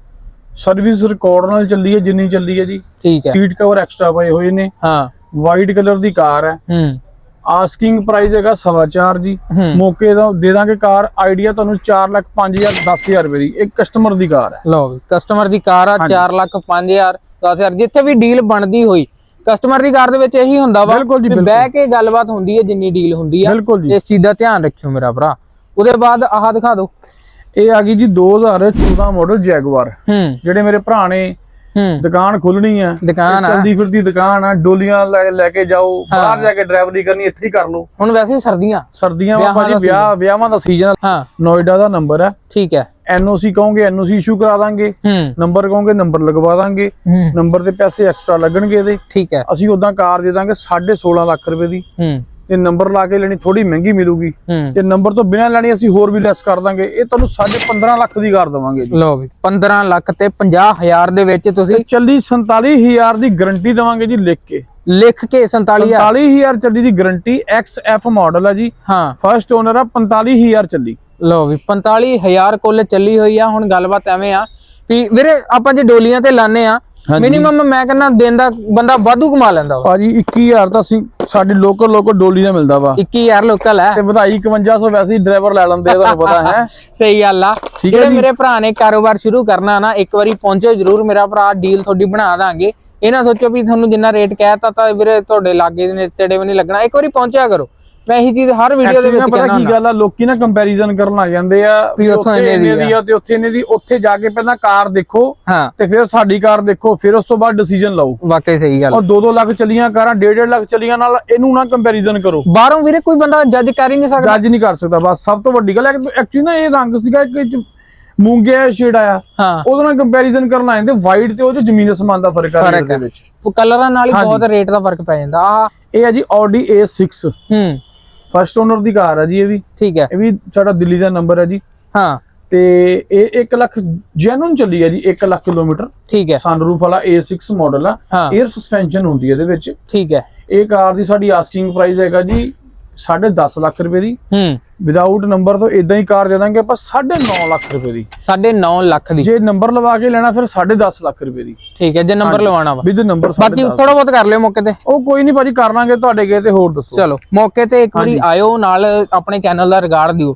ਸਰਵਿਸ ਰਿਕਾਰਡ ਨਾਲ ਚੱਲੀ ਹੈ ਜਿੰਨੀ ਚੱਲੀ ਹੈ ਜੀ। ਠੀਕ ਹੈ। ਸੀਟ ਕਵਰ ਐਕਸਟਰਾ ਪਏ ਹੋਏ ਨੇ। ਹਾਂ। ਵਾਈਟ ਕਲਰ ਦੀ ਕਾਰ ਹੈ। ਹੂੰ। ਆਸਕਿੰਗ ਪ੍ਰਾਈਸ ਹੈਗਾ ਸਵਾ ਚਾਰ ਜੀ। ਹੂੰ। ਮੌਕੇ ਦਾ ਦੇ ਦਾਂਗੇ ਕਾਰ। ਆਈਡੀਆ ਤੁਹਾਨੂੰ 4 ਲੱਖ 5000 10000 ਰੁਪਏ ਦੀ। ਇੱਕ ਕਸਟਮਰ ਦੀ ਕਾਰ ਹੈ। ਲਓ ਵੀ ਕਸਟਮਰ ਦੀ ਕਾਰ ਆ ਹਾਂਜੀ। 4 ਲੱਖ 5000 10000 ਜਿੱਥੇ ਵੀ ਡੀਲ ਬਣਦੀ ਹੋਈ ਕਸਟਮਰ ਦੀ ਕਾਰ ਦੇ ਵਿੱਚ ਇਹੀ ਹੁੰਦਾ ਵਾ। ਬਹਿ ਕੇ ਗੱਲਬਾਤ ਹੁੰਦੀ ਹੈ ਜਿੰਨੀ ਡੀਲ ਹੁੰਦੀ ਆ। ਇਸ ਚੀਜ਼ ਦਾ ਧਿਆਨ ਰੱਖਿਓ ਮੇਰਾ ਭਰਾ। ਉਹਦੇ ਬਾਅਦ ਆਹ ਦਿਖਾ ਦਿਓ। ਇਹ ਆ ਗਈ ਜੀ 2014 ਮਾਡਲ ਜੈਗਵਾਰ ਜਿਹੜੇ ਮੇਰੇ ਭਰਾ ਨੇ ਦੁਕਾਨ ਖੋਲਣੀ ਆ। ਦੁਕਾਨ ਆ। ਚਲਦੀ ਫਿਰਦੀ ਦੁਕਾਨ ਆ ਡੋਲੀਆਂ ਲੈ ਕੇ ਜਾਓ ਬਾਹਰ ਜਾ ਕੇ ਡਰਾਈਵਰੀ ਕਰਨੀ ਇੱਥੇ ਹੀ ਕਰ ਲਓ। ਹੁਣ ਵੈਸੇ ਸਰਦੀਆਂ। ਸਰਦੀਆਂ ਵਾ ਭਾਜੀ ਵਿਆਹ ਵਿਆਹਾਂ ਦਾ ਸੀਜ਼ਨ ਹਾਂ। ਨੋਇਡਾ ਦਾ ਨੰਬਰ ਹੈ ਠੀਕ ਹੈ। ਐਨਓਸੀ ਕਹੋਗੇ ਐਨਓਸੀ ਇਸ਼ੂ ਕਰਾ ਦਾਂਗੇ। ਨੰਬਰ ਕਹੋਗੇ ਨੰਬਰ ਲਗਵਾ ਦਾਂਗੇ। ਨੰਬਰ ਤੇ ਪੈਸੇ ਐਕਸਟਰਾ ਲੱਗਣਗੇ ਇਹਦੇ। ਠੀਕ ਹੈ। ਅਸੀਂ ਉਦਾਂ ਕਾਰ ਦੇ ਦਾਂਗੇ 16.5 ਲੱਖ ਰੁਪਏ ਦੀ। ਤੇ ਨੰਬਰ ਲਾ ਕੇ ਲੈਣੀ ਥੋੜੀ ਮਹਿੰਗੀ ਮਿਲੂਗੀ। ਤੇ ਨੰਬਰ ਤੋਂ ਬਿਨਾਂ ਲੈਣੀ ਅਸੀਂ ਹੋਰ ਵੀ ਲੈਸ ਕਰ ਦਾਂਗੇ। ਇਹ ਤੁਹਾਨੂੰ 15.5 ਲੱਖ ਦੀ ਕਾਰ ਦਵਾਂਗੇ ਜੀ। ਲਓ ਵੀ 15 ਲੱਖ ਤੇ 50000 ਦੇ ਵਿੱਚ ਤੁਸੀਂ ਚੱਲੀ 47000 ਦੀ ਗਾਰੰਟੀ ਦਵਾਂਗੇ ਜੀ ਲਿਖ ਕੇ। ਲਿਖ ਕੇ 47000 47000 ਚੱਲੀ ਦੀ ਗਾਰੰਟੀ XF ਮਾਡਲ ਹੈ ਜੀ। ਹਾਂ। ਫਰਸਟ ਓਨਰ ਆ 45000 ਚੱਲੀ। ਲਓ ਵੀ 45000 ਕੁੱਲ ਚੱਲੀ ਹੋਈ ਆ। ਹੁਣ ਗੱਲਬਾਤ ਐਵੇਂ ਆ ਵੀ ਵੀਰੇ ਆਪਾਂ ਜੇ ਡੋਲੀਆਂ ਤੇ ਲਾਣੇ ਆ। ਮਿਨੀਮਮ ਮੈਂ ਕਹਿੰਦਾ ਦਿਨ ਦਾ ਬੰਦਾ ਵਾਧੂ ਕਮਾ ਲੈਂਦਾ ਵਾ। ਭਾਜੀ 21000 ਤਾਂ ਅਸੀਂ ਸਾਡੇ ਲੋਕਲ ਲੋਕਲ ਡੋਲੀ ਦਾ ਮਿਲਦਾ ਵਾ। 21000 ਲੋਕਲ ਹੈ। ਤੇ ਵਧਾਈ 5100 ਵੈਸੇ ਹੀ ਡਰਾਈਵਰ ਲੈ ਲੈਂਦੇ ਆ ਤੁਹਾਨੂੰ ਪਤਾ ਹੈ। ਸਹੀ ਗੱਲ ਆ। ਜਿਹੜੇ। ਮੇਰੇ ਭਰਾ ਨੇ ਕਾਰੋਬਾਰ ਸ਼ੁਰੂ ਕਰਨਾ ਨਾ ਇੱਕ ਵਾਰੀ ਪਹੁੰਚੋ ਜਰੂਰ ਮੇਰਾ ਭਰਾ ਡੀਲ ਤੁਹਾਡੀ ਬਣਾ ਦਾਂਗੇ। ਇਹ ਨਾ ਸੋਚੋ ਵੀ ਤੁਹਾਨੂੰ ਜਿੰਨਾ ਰੇਟ ਕਹਿਤਾ ਤਾਂ ਵੀਰੇ ਤੁਹਾਡੇ ਲਾਗੇ ਦੇ ਨੇੜੇ ਵੀ ਨਹੀਂ ਲੱਗਣਾ। ਇੱਕ ਵਾਰੀ ਪਹੁੰਚਿਆ ਕਰੋ। ਮੈਂ ਇਹੀ ਚੀਜ਼ ਹਰ ਵੀਡੀਓ ਦੇ ਵਿੱਚ ਪਤਾ ਕੀ ਗੱਲ ਆ ਲੋਕੀ ਨਾ ਕੰਪੈਰੀਜ਼ਨ ਕਰਨ ਲੱਗ ਜਾਂਦੇ ਆ ਵੀ ਉੱਥੋਂ ਇੰਨੇ ਦੀ ਆ। ਤੇ ਉੱਥੇ ਇੰਨੇ ਦੀ। ਉੱਥੇ ਜਾ ਕੇ ਪਹਿਲਾਂ ਕਾਰ ਦੇਖੋ ਤੇ ਫਿਰ ਸਾਡੀ ਕਾਰ ਦੇਖੋ ਫਿਰ ਉਸ ਤੋਂ ਬਾਅਦ ਡਿਸੀਜਨ ਲਓ। ਵਾਕਈ ਸਹੀ ਗੱਲ ਔਰ 2-2 ਲੱਖ ਚੱਲੀਆਂ ਕਾਰਾਂ 1.5 ਲੱਖ ਚੱਲੀਆਂ ਨਾਲ ਇਹਨੂੰ ਨਾ ਕੰਪੈਰੀਜ਼ਨ ਕਰੋ। ਬਾਹਰੋਂ ਵੀਰੇ ਕੋਈ ਬੰਦਾ ਜੱਜ ਕਰ ਹੀ ਨਹੀਂ ਸਕਦਾ। ਜੱਜ ਨਹੀਂ ਕਰ ਸਕਦਾ ਬਸ ਸਭ ਤੋਂ ਵੱਡੀ ਗੱਲ ਹੈ ਕਿ ਐਕਚੁਅਲੀ ਨਾ ਇਹ ਰੰਗ ਸੀਗਾ ਇੱਕ ਮੂੰਗਿਆ ਸ਼ੇਡ ਆਇਆ। ਹਾਂ। ਉਹਦੇ ਨਾਲ ਕੰਪੈਰੀਜ਼ਨ ਕਰਨ ਆ ਜਾਂਦੇ ਵਾਈਟ ਤੇ ਉਹ ਚ ਜ਼ਮੀਨ ਅਸਮਾਨ ਦਾ ਫ਼ਰਕ ਆ ਫ਼ਰਕ ਰੇਟ ਦੇ ਹੈ। ਵਿੱਚ। ਉਹ ਕਲਰਾਂ ਨਾਲ ਹੀ ਬਹੁਤ ਰੇਟ ਦਾ ਫ਼ਰਕ ਪੈ ਜਾਂਦਾ। ਆ ਇਹ ਹੈ ਜੀ Audi A6 ਹੂੰ। ਫਰਸਟ ਓਨਰ ਦੀ ਕਾਰ ਹੈ ਜੀ ਇਹ ਵੀ। ਠੀਕ ਹੈ। ਇਹ ਵੀ ਸਾਡਾ ਦਿੱਲੀ ਦਾ ਨੰਬਰ ਹੈ ਜੀ। ਹਾਂ। ਤੇ ਇਹ 1 ਲੱਖ ਜੈਨੂਨ ਚੱਲੀ ਹੈ ਜੀ 1 ਲੱਖ ਕਿਲੋਮੀਟਰ। ਠੀਕ ਹੈ। ਸਨਰੂਫ ਵਾਲਾ A6 ਮਾਡਲ ਆ। 에ਅਰ ਸਸਪੈਂਸ਼ਨ ਹੁੰਦੀ ਹੈ ਇਹਦੇ ਵਿੱਚ। ਠੀਕ ਹੈ। ਇਹ ਕਾਰ ਦੀ ਸਾਡੀ ਆਸਕਿੰਗ ਪ੍ਰਾਈਸ ਹੈਗਾ ਜੀ 10.5 ਲੱਖ ਰੁਪਏ ਦੀ। ਹੂੰ। ਵਿਦਆਊਟ ਨੰਬਰ ਤੋਂ ਇਦਾਂ ਹੀ ਕਾਰ ਦੇ ਦਾਂਗੇ ਆਪਾਂ 9.5 ਲੱਖ ਰੁਪਏ ਦੀ। 9.5 ਲੱਖ ਦੀ। ਜੇ ਨੰਬਰ ਲਵਾ ਕੇ ਲੈਣਾ ਫਿਰ 10.5 ਲੱਖ ਰੁਪਏ ਦੀ। ਠੀਕ ਹੈ ਜੇ ਨੰਬਰ ਲਵਾਉਣਾ ਵਾ। ਵਿਦ ਨੰਬਰ ਬਾਕੀ ਥੋੜਾ ਬਹੁਤ ਕਰ ਲਿਓ ਮੌਕੇ ਤੇ। ਉਹ ਕੋਈ ਨਹੀਂ ਭਾਜੀ ਕਰ ਲਾਂਗੇ ਤੁਹਾਡੇ ਗਏ ਤੇ ਹੋਰ ਦੱਸੋ। ਚਲੋ ਮੌਕੇ ਤੇ ਇੱਕ ਵਾਰੀ ਆਇਓ ਨਾਲ ਆਪਣੇ ਚੈਨਲ ਦਾ ਰਿਗਾਰਡ ਦਿਓ।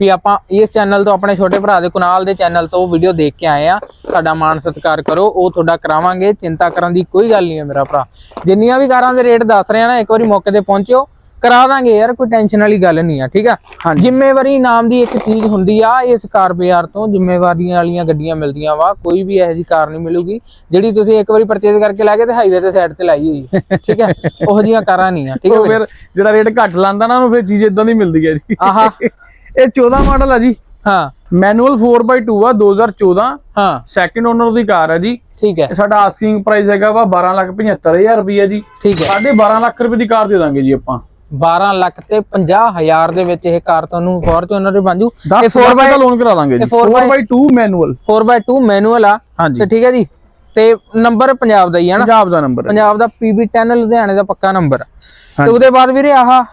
ਵੀ ਆਪਾਂ ਇਸ ਚੈਨਲ ਤੋਂ ਆਪਣੇ ਛੋਟੇ ਭਰਾ ਦੇ ਕੁਨਾਲ ਦੇ ਚੈਨਲ ਤੋਂ ਵੀਡੀਓ ਦੇਖ ਕੇ ਆਏ ਆ। ਸਾਡਾ ਮਾਣ ਸਤਿਕਾਰ ਕਰੋ ਉਹ ਤੁਹਾਡਾ ਕਰਾਵਾਂਗੇ ਚਿੰਤਾ ਕਰਨ ਦੀ ਕੋਈ ਗੱਲ ਨਹੀਂ ਹੈ ਮੇਰਾ ਭਰਾ। ਜਿੰਨੀਆਂ ਵੀ ਕਾਰਾਂ ਦੇ ਰੇਟ ਦੱਸ ਰਹੇ ਆ ਨਾ ਇੱਕ ਵਾਰੀ ਮੌਕੇ ਤੇ ਪਹੁੰਚਿਓ। ਕਰਾ ਦਾਂਗੇ ਯਾਰ ਕੋਈ ਟੈਨਸ਼ਨ ਵਾਲੀ ਗੱਲ ਨਹੀਂ ਆ ਠੀਕ ਆ। ਜ਼ਿੰਮੇਵਾਰੀ ਨਾਮ ਦੀ ਇੱਕ ਚੀਜ਼ ਹੁੰਦੀ ਆ ਇਸ ਕਾਰ ਬਾਜ਼ਾਰ ਤੋਂ ਜ਼ਿੰਮੇਵਾਰੀਆਂ ਵਾਲੀਆਂ ਗੱਡੀਆਂ ਮਿਲਦੀਆਂ ਵਾ ਕੋਈ ਵੀ ਇਹੋ ਜੀ ਕਾਰ ਨਹੀਂ ਮਿਲੂਗੀ ਜਿਹੜੀ ਤੁਸੀਂ ਇੱਕ ਵਾਰੀ ਪਰਚੇਜ਼ ਕਰਕੇ ਲੈ ਗਏ ਤੇ ਹਾਈਵੇ ਤੇ ਸਾਈਡ ਤੇ ਲਾਈ ਹੋਈ। ਠੀਕ ਹੈ ਉਹੋ ਜਿਹੀਆਂ ਕਾਰਾਂ ਨਹੀਂ ਆ ਠੀਕ ਵੀਰੇ? ਫਿਰ ਜਿਹੜਾ ਰੇਟ ਘੱਟ ਲਾਂਦਾ ਨਾ ਉਹਨੂੰ ਫਿਰ ਚੀਜ਼ ਇਦਾਂ ਦੀ ਮਿਲਦੀ ਹੈ ਜੀ। ਆਹਾ। ਇਹ 14 ਮਾਡਲ ਆ ਜੀ। ਹਾਂ। ਮੈਨੂਅਲ 4x2 ਆ 2014 ਹਾਂ। ਸੈਕਿੰਡ ਓਨਰ ਦੀ ਕਾਰ ਹੈ ਜੀ। ਠੀਕ ਹੈ ਸਾਡਾ ਆਸਕਿੰਗ ਪ੍ਰਾਈਸ ਹੈਗਾ ਵਾ 12 ਲੱਖ 75000 ਰੁਪਏ ਜੀ। ਠੀਕ ਹੈ ਸਾਢੇ 12 ਲੱਖ ਰੁਪਏ ਦੀ ਕਾਰ ਦੇ ਦਾਂਗੇ ਜੀ ਆਪਾਂ। 12 ਲੱਖ ਤੇ 50000 ਦੇ ਵਿੱਚ ਇਹ ਕਾਰ ਤੁਹਾਨੂੰ ਫੋਰਚੂਨਰ ਦੀ ਬਣ ਜੂ। 10 4 ਲੱਖ ਦਾ ਲੋਨ ਕਰਾ ਦਾਂਗੇ ਜੀ। ਇਹ 4x 4x2 manual 4x2 manual ਆ। ਤੇ ਠੀਕ ਹੈ ਜੀ। ਤੇ ਨੰਬਰ ਪੰਜਾਬ ਦਾ ਹੀ ਹੈ ਨਾ? ਪੰਜਾਬ ਦਾ ਨੰਬਰ ਪੰਜਾਬ ਦਾ PB10 ਲੁਧਿਆਣੇ ਦਾ ਪੱਕਾ ਨੰਬਰ ਤੇ। ਉਹਦੇ ਬਾਅਦ ਵੀਰੇ ਆਹ।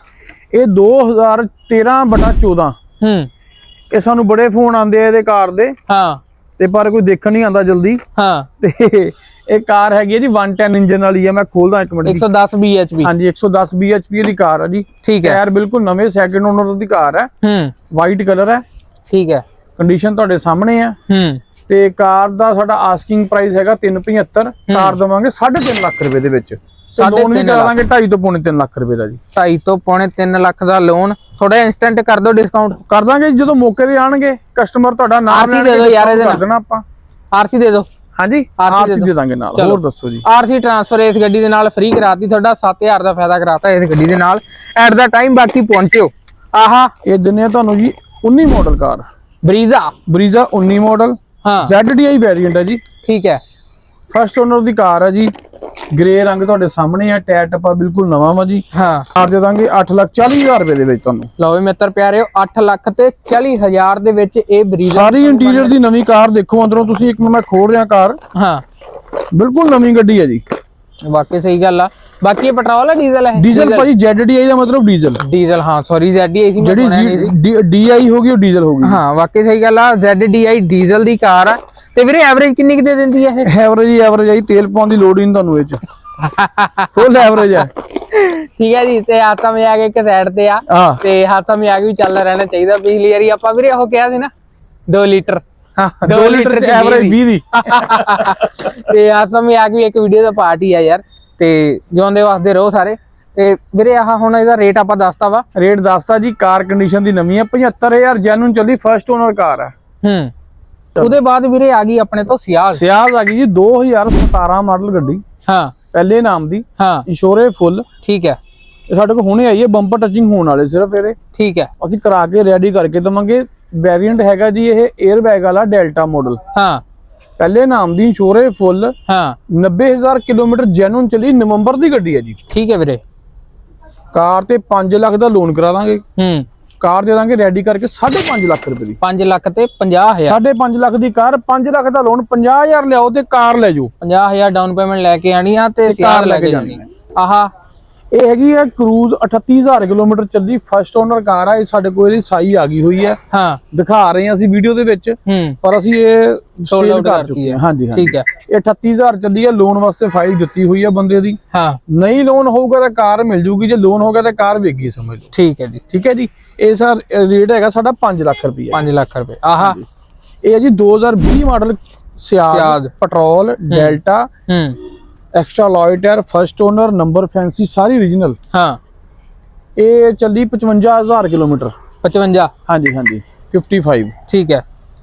ਇਹ 2013 ਬਟਾ 14 ਹੂੰ। ਇਹ ਸਾਨੂੰ ਬੜੇ ਫੋਨ ਆਉਂਦੇ ਆ ਇਹਦੇ ਕਾਰ ਦੇ। ਹਾਂ। ਤੇ ਪਰ ਕੋਈ ਦੇਖਣ ਨਹੀਂ ਆਉਂਦਾ ਜਲਦੀ। ਹਾਂ। ਤੇ ਇਹ ਕਾਰ ਹੈਗੀ ਹੈ ਜੀ 110 ਇੰਜਨ ਵਾਲੀ ਹੈ ਮੈਂ ਖੋਲਦਾ ਇੱਕ ਮਿੰਟ ਜੀ। 110 BHP ਹਾਂਜੀ 110 bhp ਦੀ ਕਾਰ ਹੈ ਜੀ। ਠੀਕ ਹੈ। ਟਾਇਰ ਬਿਲਕੁਲ ਨਵੇਂ ਸੈਕਿੰਡ ਓਨਰ ਦੀ ਕਾਰ ਹੈ। ਹੂੰ। ਵਾਈਟ ਕਲਰ ਹੈ। ਠੀਕ ਹੈ। ਕੰਡੀਸ਼ਨ ਤੁਹਾਡੇ ਸਾਹਮਣੇ ਹੈ। ਹੂੰ। ਤੇ ਕਾਰ ਦਾ ਸਾਡਾ ਆਸਕਿੰਗ ਪ੍ਰਾਈਸ ਹੈਗਾ 375 ਕਾਰ ਦਵਾਂਗੇ 3.5 ਲੱਖ ਰੁਪਏ ਦੇ ਵਿੱਚ। ਲੋਨ ਵੀ ਤਿੰਨ ਕਰਾ ਦਾਂਗੇ 2.5 ਤੋਂ ਪੌਣੇ 3 ਲੱਖ ਰੁਪਏ ਦਾ ਜੀ। 2.5 ਤੋਂ ਪੌਣੇ 3 ਲੱਖ ਦਾ ਲੋਨ ਥੋੜਾ ਇਨਸਟੈਂਟ ਕਰ ਦਿਓ ਡਿਸਕਾਊਂਟ ਕਰ ਦਾਂਗੇ ਜਦੋਂ ਮੌਕੇ ਤੇ ਆਣਗੇ ਕਸਟਮਰ ਤੁਹਾਡਾ ਨਾਮ RC ਦੇ ਦਿਓ ਯਾਰ ਇਹਦੇ ਕਰ ਨਾਲ। ਦੇਣਾ ਆਪਾਂ। ਆਰਸੀ ਦੇ ਦਿਓ। ਹਾਂਜੀ? ਆਰਸੀ ਦੇ ਦਾਂਗੇ ਨਾਲ। ਹੋਰ ਦੱਸੋ ਜੀ। ਆਰਸੀ ਟ੍ਰਾਂਸਫਰ ਇਸ ਗੱਡੀ ਦੇ ਨਾਲ ਫ੍ਰੀ ਕਰਾਤੀ ਤੁਹਾਡਾ 7000 ਦਾ ਫਾਇਦਾ ਕਰਾਤਾ ਇਸ ਗੱਡੀ ਦੇ ਨਾਲ। ਐਟ ਦਾ ਟਾਈਮ ਬਾਕੀ ਪਹੁੰਚਿਓ। ਆਹਾ। ਇਹ ਦਿੰਨੇ ਤੁਹਾਨੂੰ ਜੀ 19 model car. Brezza. Brezza 19 model ਹਾਂ। ZDI ਵੈਰੀਐਂਟ ਹੈ ਜੀ। ਠੀਕ ਹੈ। ਫਰਸਟ ਓਨਰ ਦੀ ਕਾਰ ਹੈ ਜੀ। ਗ੍ਰੇ ਰੰਗ ਤੁਹਾਡੇ ਸਾਹਮਣੇ ਆ ਟਾਇਰ ਟੱਪਾ ਬਿਲਕੁਲ ਨਵਾਂ ਵਾ ਜੀ। ਹਾਂ। ਕਾਰ ਦੇ ਦਾਂਗੇ 8 ਲੱਖ 40 ਹਜ਼ਾਰ ਰੁਪਏ ਦੇ ਵਿੱਚ ਤੁਹਾਨੂੰ। ਲਓ ਵੀ ਮਿੱਤਰ ਪਿਆਰਿਓ 8 ਲੱਖ ਤੇ 40000 ਦੇ ਵਿੱਚ ਇਹ ਬਰੀਜ਼ਾ ਸਾਰੀ ਇੰਟੀਰੀਅਰ ਦੀ ਨਵੀਂ ਕਾਰ ਦੇਖੋ ਅੰਦਰੋਂ ਤੁਸੀਂ ਇੱਕ ਮਿੰਟ ਮੈਂ ਖੋਲ ਰਿਹਾ ਕਾਰ। ਹਾਂ। ਬਿਲਕੁਲ ਨਵੀਂ ਗੱਡੀ ਹੈ ਜੀ। ਵਾਕਈ ਸਹੀ ਗੱਲ ਆ। ਬਾਕੀ ਇਹ ਪੈਟਰੋਲ ਹੈ ਡੀਜ਼ਲ ਹੈ ਡੀਜ਼ਲ ਭਾਜੀ ZDI ਦਾ ਮਤਲਬ ਡੀਜ਼ਲ। ਡੀਜ਼ਲ ਹਾਂ ਸੌਰੀ ZDI ਸੀ ਮੈਂ। ਜਿਹੜੀ DI ਹੋ ਗਈ ਉਹ ਡੀਜ਼ਲ ਹੋ ਗਈ। ਹਾਂ ਵਾਕਈ ਸਹੀ ਗੱਲ ਆ ZDI ਡੀਜ਼ਲ ਦੀ ਕਾਰ ਆ। ਤੇ ਵੀਰੇ ਐਵਰੇਜ ਕਿੰਨੀ ਕੁ ਦੇ ਦਿੰਦੀ ਹੈ ਇਹ? ਐਵਰੇਜ ਹੀ ਐਵਰੇਜ ਆਈ ਤੇਲ ਪਾਉਣ ਦੀ ਲੋੜ ਹੀ ਨਹੀਂ ਤੁਹਾਨੂੰ ਇਹ ਚ। ਫੁੱਲ ਐਵਰੇਜ ਹੈ ਠੀਕ ਹੈ ਜੀ ਤੇ ਹਾਸਾ ਮਜ਼ਾਕ ਇੱਕ ਸਾਈਡ ਤੇ ਆ। ਤੇ ਹਾਸਾ ਮਜ਼ਾਕ ਵੀ ਚੱਲਦਾ ਰਹਿਣਾ ਚਾਹੀਦਾ ਪਿਛਲੀ ਵਾਰੀ ਆਪਾਂ। ਵੀਰੇ ਉਹ ਕਿਹਾ ਸੀ ਨਾ 2 ਲੀਟਰ। ਹਾਂ ਦੋ 2 ਲੀਟਰ ਐਵਰੇਜ 20 ਦੀ। ਤੇ ਹਾਸਾ ਮਜ਼ਾਕ ਵੀ ਇੱਕ ਵੀਡੀਓ ਦਾ ਪਾਰਟ ਹੀ ਆ ਯਾਰ। ਤੇ ਜਿਉਂਦੇ ਵਾਸਤੇ ਰਹੋ ਸਾਰੇ। ਤੇ ਵੀਰੇ ਆਹ ਹੁਣ ਇਹਦਾ ਰੇਟ ਆਪਾਂ ਦੱਸਤਾ ਵਾ। ਰੇਟ ਦੱਸਤਾ ਜੀ ਕਾਰ ਕੰਡੀਸ਼ਨ ਦੀ ਨਵੀਂ ਹੈ 75000 ਜੈਨੂਨ ਚੱਲੀ ਫਰਸਟ ਓਨਰ ਕਾਰ ਹੈ। ਹੂੰ ਉਹਦੇ ਬਾਅਦ ਵੀਰੇ ਆ ਗਈ ਆਪਣੇ ਤੋਂ ਸਿਆਜ਼ ਸਿਆਜ਼ ਆ ਗਈ ਜੀ 2017 ਮਾਡਲ ਗੱਡੀ। ਹਾਂ। ਪਹਿਲੇ ਨਾਮ ਦੀ। ਹਾਂ। ਇੰਸ਼ੋਰੇ ਫੁੱਲ ਠੀਕ ਹੈ। ਇਹ ਸਾਡੇ ਕੋਲ ਹੁਣੇ ਆਈ ਹੈ ਬੰਪਰ ਟੱਚਿੰਗ ਹੋਣ ਵਾਲੇ ਸਿਰਫ ਇਹਦੇ। ਠੀਕ ਹੈ। ਅਸੀਂ ਕਰਾ ਕੇ ਰੈਡੀ ਕਰਕੇ ਦਵਾਂਗੇ। ਵੇਰੀਐਂਟ ਹੈਗਾ ਜੀ ਇਹ 에ਅਰ ਬੈਗ ਵਾਲਾ ਡੈਲਟਾ ਮਾਡਲ ਹਾਂ। ਪਹਿਲੇ ਨਾਮ ਦੀ ਇੰਸ਼ੋਰੇ ਫੁੱਲ ਹਾਂ। 90000 ਕਿਲੋਮੀਟਰ ਜੈਨੂਨ ਚੱਲੀ ਨਵੰਬਰ ਦੀ ਗੱਡੀ ਹੈ ਜੀ। ਠੀਕ ਹੈ ਵੀਰੇ। ਕਾਰ ਤੇ 5 ਲੱਖ ਦਾ ਲੋਨ ਕਰਾ ਦਾਂਗੇ। ਹੂੰ। ਕਾਰ ਦੇ ਦਾਂਗੇ ਰੈਡੀ ਕਰਕੇ 5.5 ਲੱਖ ਰੁਪਏ ਦੀ। 5 ਲੱਖ ਤੇ 50000 5.5 ਲੱਖ ਦੀ ਕਾਰ 5 ਲੱਖ ਦਾ ਲੋਨ 50000 ਲਿਆਓ ਤੇ ਕਾਰ ਲੈ ਜਾਓ। 50000 ਡਾਊਨ ਪੇਮੈਂਟ ਲੈ ਕੇ ਆਣੀ ਆ ਤੇ ਕਾਰ ਲੈ ਕੇ ਜਾਣੀ। ਆਹਾ। ਇਹ ਹੈਗੀ ਹੈ ਕਰੂਜ਼ 38000 ਕਿਲੋਮੀਟਰ ਚੱਲੀ ਫਸਟ ਓਨਰ ਕਾਰ ਆ ਇਹ ਸਾਡੇ ਕੋਲ ਇਹਦੀ ਸਾਈ ਆ ਗਈ ਹੋਈ ਹੈ ਹਾਂ। ਦਿਖਾ ਰਹੇ ਹਾਂ ਅਸੀਂ ਵੀਡੀਓ ਦੇ ਵਿੱਚ ਹੂੰ। ਪਰ ਅਸੀਂ ਇਹ Sold ਸੇਲ out ਕਰ ਚੁੱਕੇ ਹਾਂ ਹਾਂਜੀ ਹਾਂਜੀ। ਠੀਕ ਹੈ ਇਹ 38000 ਚੱਲੀ ਹੈ ਲੋਨ ਵਾਸਤੇ ਫਾਈਲ ਦਿੱਤੀ ਹੋਈ ਹੈ ਬੰਦੇ ਦੀ। ਹਾਂ। ਨਹੀਂ ਲੋਨ ਹੋਊਗਾ ਤਾਂ ਕਾਰ ਮਿਲ ਜੂਗੀ ਜੇ ਲੋਨ ਹੋਗਾ ਤਾਂ ਕਾਰ ਵੇਗੀ ਸਮਝ ਲਓ। ਠੀਕ ਹੈ ਜੀ। ਠੀਕ ਹੈ ਜੀ? ਇਹ ਸਰ ਰੇਟ ਹੈਗਾ ਸਾਡਾ 5 ਲੱਖ ਰੁਪਏ 5 ਲੱਖ ਰੁਪਏ। ਆਹਾ। ਇਹ ਹੈ ਜੀ 2020 ਮਾਡਲ ਸਿਆਜ਼। ਪੈਟਰੋਲ ਡੈਲਟਾ ਹੂੰ। Extra alloy tyre first owner number fancy ਸਾਰੀ ਓਰੀਜਨਲ ਹਾਂ। ਇਹ ਚੱਲੀ 55000 ਕਿਲੋਮੀਟਰ। 55 ਹਾਂਜੀ ਹਾਂਜੀ। 55 ਠੀਕ ਹੈ।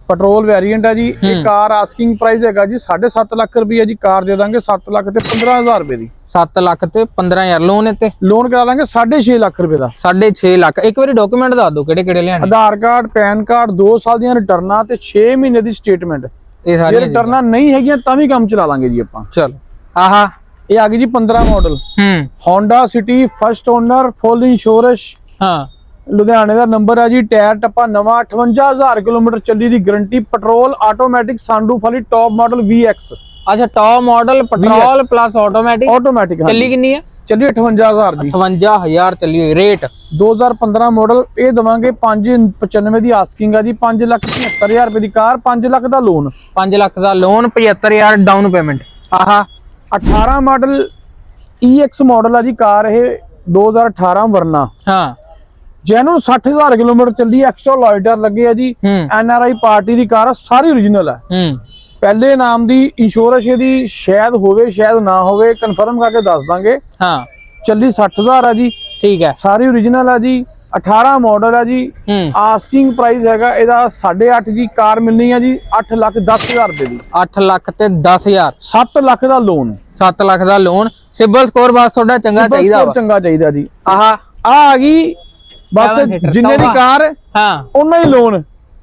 ਪੈਟਰੋਲ ਵੇਰੀਐਂਟ ਹੈ ਜੀ। ਇਹ ਕਾਰ ਆਸਕਿੰਗ ਪ੍ਰਾਈਸ ਹੈਗਾ ਜੀ 7.5 ਲੱਖ ਰੁਪਏ ਜੀ ਕਾਰ ਦੇ ਦਾਂਗੇ 7 ਲੱਖ ਤੇ 15000 ਰੁਪਏ ਦੀ। 7 ਲੱਖ ਤੇ 15000 ਲੋਨ ਤੇ। ਲੋਨ ਕਰਾ ਲਾਂਗੇ 6.5 ਲੱਖ ਰੁਪਏ ਦਾ। 6.5 ਲੱਖ। ਇੱਕ ਵਾਰੀ ਡਾਕੂਮੈਂਟ ਦੱਸ ਦਿਓ ਕਿਹੜੇ ਕਿਹੜੇ ਲਿਆਣੇ ਆਧਾਰ ਕਾਰਡ ਪੈਨ ਕਾਰਡ 2 ਸਾਲ ਦੀਆਂ ਰਿਟਰਨਾਂ ਤੇ 6 ਮਹੀਨੇ ਦੀ ਸਟੇਟਮੈਂਟ ਇਹ ਜੇ ਸਾਰੀਆਂ ਰਿਟਰਨਾਂ ਨਹੀਂ ਹੈਗੀਆਂ ਤਾਂ ਵੀ ਕੰਮ ਚਲਾ ਲਾਂਗੇ ਜੀ ਆਪਾਂ। ਚਲੋ। ਆਹਾ। ਇਹ ਆ ਗਈ ਜੀ 15 ਮਾਡਲ ਹੂੰ। Honda City first owner full insurance ਹਾਂ। ਲੁਧਿਆਣੇ ਦਾ ਨੰਬਰ ਹੈ ਜੀ ਟਾਇਰ ਟੱਪਾ ਨਵਾਂ 58000 ਕਿਲੋਮੀਟਰ ਚੱਲੀ ਦੀ ਗਾਰੰਟੀ ਪੈਟਰੋਲ ਆਟੋਮੈਟਿਕ ਸਾਨਰੂਫ ਵਾਲੀ ਟੌਪ ਮਾਡਲ VX ਅੱਛਾ top model petrol plus automatic automatic ਚੱਲੀ ਕਿੰਨੀ ਹੈ ਚੱਲੀ 58000 ਦੀ 58000 ਚੱਲੀ ਹੋਈ ਰੇਟ 2015 ਮਾਡਲ ਇਹ ਦਵਾਂਗੇ 595 ਦੀ ਆਸਕਿੰਗ ਆ ਜੀ 575000 ਰੁਪਏ ਦੀ ਕਾਰ 5 ਲੱਖ ਦਾ ਲੋਨ 5 ਲੱਖ ਦਾ ਲੋਨ 75000 ਡਾਊਨ ਪੇਮੈਂਟ ਆਹਾ। 18 ਮਾਡਲ EX ਮਾਡਲ ਆ ਜੀ ਕਾਰ ਇਹ 2018 ਵਰਨਾ। ਹਾਂ। ਜੈਨੂਨ 60000 ਕਿਲੋਮੀਟਰ ਚੱਲੀ ਐਕਸਟਰਾ ਲੋਇਡਰ ਲੱਗੇ ਆ ਜੀ। ਹੂੰ। NRI ਪਾਰਟੀ ਦੀ ਕਾਰ ਆ ਸਾਰੀ ਹੈ ਹੂੰ। ਪਹਿਲੇ ਨਾਮ ਦੀ ਇੰਸ਼ੋਰੈਂਸ ਇਹਦੀ ਸ਼ਾਇਦ ਹੋਵੇ ਸ਼ਾਇਦ ਨਾ ਹੋਵੇ ਕਨਫਰਮ ਕਰਕੇ ਦੱਸ ਦਾਂਗੇ। ਹਾਂ। ਚੱਲੀ 60000 ਆ ਜੀ। ਠੀਕ ਹੈ। ਸਾਰੀ ਓਰੀਜਨਲ ਆ ਜੀ। 18 ਮਾਡਲ ਆ ਜੀ। ਆਸਕਿੰਗ ਪ੍ਰਾਈਸ ਹੈਗਾ ਇਹਦਾ 8.5 ਜੀ ਕਾਰ ਮਿਲਣੀ ਆ ਜੀ 8 ਲੱਖ 10000 ਰੁਪਏ ਦੀ 8 ਲੱਖ ਤੇ 10000 7 ਲੱਖ ਦਾ ਲੋਨ 7 ਲੱਖ ਦਾ ਲੋਨ ਸਿਬਲ ਸਕੋਰ ਬਸ ਤੁਹਾਡਾ ਚੰਗਾ ਚਾਹੀਦਾ ਵਾ। ਚੰਗਾ ਚਾਹੀਦਾ ਜੀ। ਆਹਾ। ਆ ਆ ਗਈ ਬਸ ਜਿੰਨੇ ਦੀ। ਕਾਰ ਹਾਂ। ਉਹਨਾਂ ਹੀ ਲੋਨ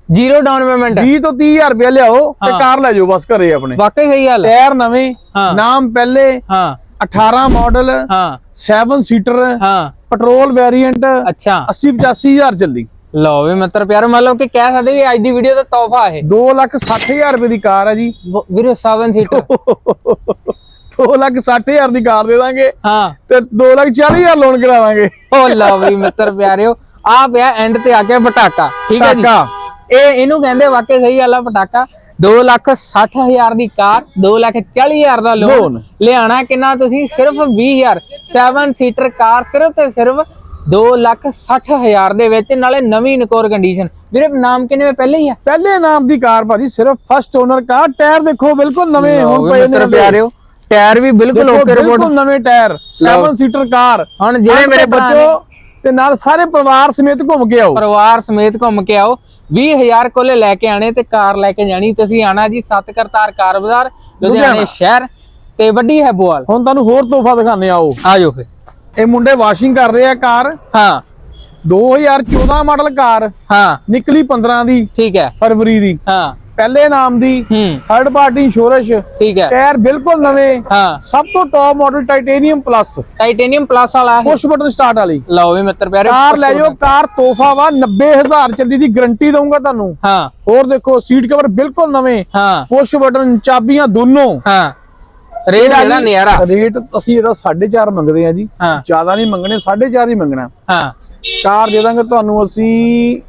ਜ਼ੀਰੋ ਡਾਊਨ ਪੇਮੈਂਟ 20 ਤੋਂ 30000 ਰੁਪਏ ਲਿਆਓ ਤੇ। ਕਾਰ ਲੈ ਜਾਓ ਬਸ ਘਰੇ ਆਪਣੇ। ਵਾਕਈ ਸਹੀ ਗੱਲ ਹੈ। ਟਾਇਰ ਨਵੇਂ। ਨਾਮ ਪਹਿਲੇ ਹਾਂ। 18 ਮਾਡਲ ਹਾਂ। 7 ਸੀਟਰ ਹਾਂ। ਪੈਟਰੋਲ ਵੇਰੀਐਂਟ ਅੱਛਾ। 80 85000 ਚੱਲਦੀ ਲਓ ਵੀ ਮਿੱਤਰ ਪਿਆਰ ਮਤਲਬ ਕਿ ਕਹਿ ਸਕਦੇ ਵੀ ਅੱਜ ਦੀ ਵੀਡੀਓ ਦਾ ਤੋਹਫਾ ਇਹ। 2 ਲੱਖ 60000 ਰੁਪਏ ਦੀ ਕਾਰ ਹੈ ਜੀ। ਵੀਰੇ 7 ਸੀਟਰ 2 ਲੱਖ 60000 ਦੀ ਕਾਰ ਦੇ ਦਾਂਗੇ। ਹਾਂ। ਤੇ 2 ਲੱਖ 40000 ਲੋਨ ਕਰਾ ਦਾਂਗੇ ਓ ਲਓ ਵੀ ਮਿੱਤਰ ਪਿਆਰਿਓ ਆ ਪਿਆ ਐਂਡ ਤੇ ਆ ਕੇ ਪਟਾਕਾ। ਠੀਕ ਹੈ ਜੀ। ਇਹ ਇਹਨੂੰ ਕਹਿੰਦੇ ਵਾਕਈ ਸਹੀ ਗੱਲ ਆ ਪਟਾਕਾ। 2 ਲੱਖ 60 ਹਜ਼ਾਰ ਦੀ ਕਾਰ 2 ਲੱਖ 40 ਹਜ਼ਾਰ ਦਾ ਲੋਨ। ਲਿਆਣਾ ਕਿੰਨਾ ਤੁਸੀਂ? ਸਿਰਫ 20 ਹਜ਼ਾਰ। 7 ਸੀਟਰ ਕਾਰ ਸਿਰਫ ਤੇ ਸਿਰਫ 2 ਲੱਖ 60 ਹਜ਼ਾਰ ਦੇ ਵਿੱਚ ਨਾਲੇ ਨਵੀਂ ਇਨਕੋਰ ਕੰਡੀਸ਼ਨ ਵੀਰੇ ਨਾਮ ਕਿੰਨੇ ਪਹਿਲੇ ਹੀ ਆ? ਪਹਿਲੇ ਨਾਮ ਦੀ ਕਾਰ ਭਾਜੀ ਸਿਰਫ ਫਸਟ ਓਨਰ ਕਾਰ। ਟਾਇਰ ਦੇਖੋ ਬਿਲਕੁਲ ਨਵੇਂ ਹੁਣ ਪਏ ਨੇ ਪਿਆਰਿਓ ਟਾਇਰ ਵੀ ਬਿਲਕੁਲ ਓਕੇ ਰਿਪੋਰਟ ਬਿਲਕੁਲ ਨਵੇਂ ਟਾਇਰ 7 ਸੀਟਰ ਕਾਰ। ਹੁਣ ਜਿਹੜੇ ਮੇਰੇ ਬੱਚੋ ਤੇ ਨਾਲ ਸਾਰੇ ਪਰਿਵਾਰ ਸਮੇਤ ਘੁੰਮ ਕੇ ਆਓ। ਪਰਿਵਾਰ ਸਮੇਤ ਘੁੰਮ ਕੇ ਆਓ। 20000 ਕੋਲੇ ਲੈ ਕੇ ਆਣੇ ਤੇ ਕਾਰ ਲੈ ਕੇ ਜਾਣੀ। ਤੁਸੀਂ ਆਣਾ ਜੀ ਸੱਤ ਕਰਤਾਰ ਕਾਰ ਬਾਜ਼ਾਰ ਲੁਧਿਆਣੇ। ਸ਼ਹਿਰ ਤੇ ਵੱਡੀ ਹੈ ਬੋਲ ਹੁਣ ਤੁਹਾਨੂੰ ਹੋਰ ਤੋਹਫਾ ਦਿਖਾਣੇ ਆਓ। ਆਜੋ ਫਿਰ। ਇਹ ਮੁੰਡੇ ਵਾਸ਼ਿੰਗ ਕਰ ਰਹੇ ਆ ਕਾਰ। ਹਾਂ। 2014 ਮਾਡਲ ਕਾਰ। ਹਾਂ। ਨਿਕਲੀ 15 ਦੀ। ਠੀਕ ਹੈ। ਫਰਵਰੀ ਦੀ। ਹਾਂ। ਪਹਿਲੇ ਨਾਮ ਦੀ ਥਰਡ ਪਾਰਟੀ ਇੰਸ਼ੋਰੈਂਸ ਠੀਕ ਹੈ। ਟਾਇਰ ਬਿਲਕੁਲ ਨਵੇਂ ਹਾਂ। ਸਭ ਤੋਂ top model titanium plus titanium plus ਵਾਲਾ ਹੈ ਪੁਸ਼ ਬਟਨ ਸਟਾਰਟ ਵਾਲੀ। ਲਓ ਵੀ ਮਿੱਤਰ ਪਿਆਰੇ ਕਾਰ ਲੈ ਜਾਓ ਕਾਰ ਤੋਹਫਾ ਵਾ 90000 ਚੱਲੀ ਦੀ ਗਾਰੰਟੀ ਦਊਂਗਾ ਤੁਹਾਨੂੰ। ਹਾਂ। ਹੋਰ ਦੇਖੋ ਸੀਟ ਕਵਰ ਬਿਲਕੁਲ ਨਵੇਂ ਹਾਂ। ਪੁਸ਼ ਬਟਨ ਚਾਬੀਆਂ ਦੋਨੋਂ। ਹਾਂ। ਰੇਟ ਜਿਹੜਾ ਨਿਆਰਾ ਰੇਟ ਅਸੀਂ ਇਹਦਾ 4.5 ਮੰਗਦੇ ਆ ਜੀ। ਜ਼ਿਆਦਾ ਨਹੀਂ ਮੰਗਣੇ 4.5 ਹੀ ਮੰਗਣਾ। ਹਾਂ। ਕਾਰ ਦੇ ਦਾਂਗੇ ਤੁਹਾਨੂੰ ਅਸੀਂ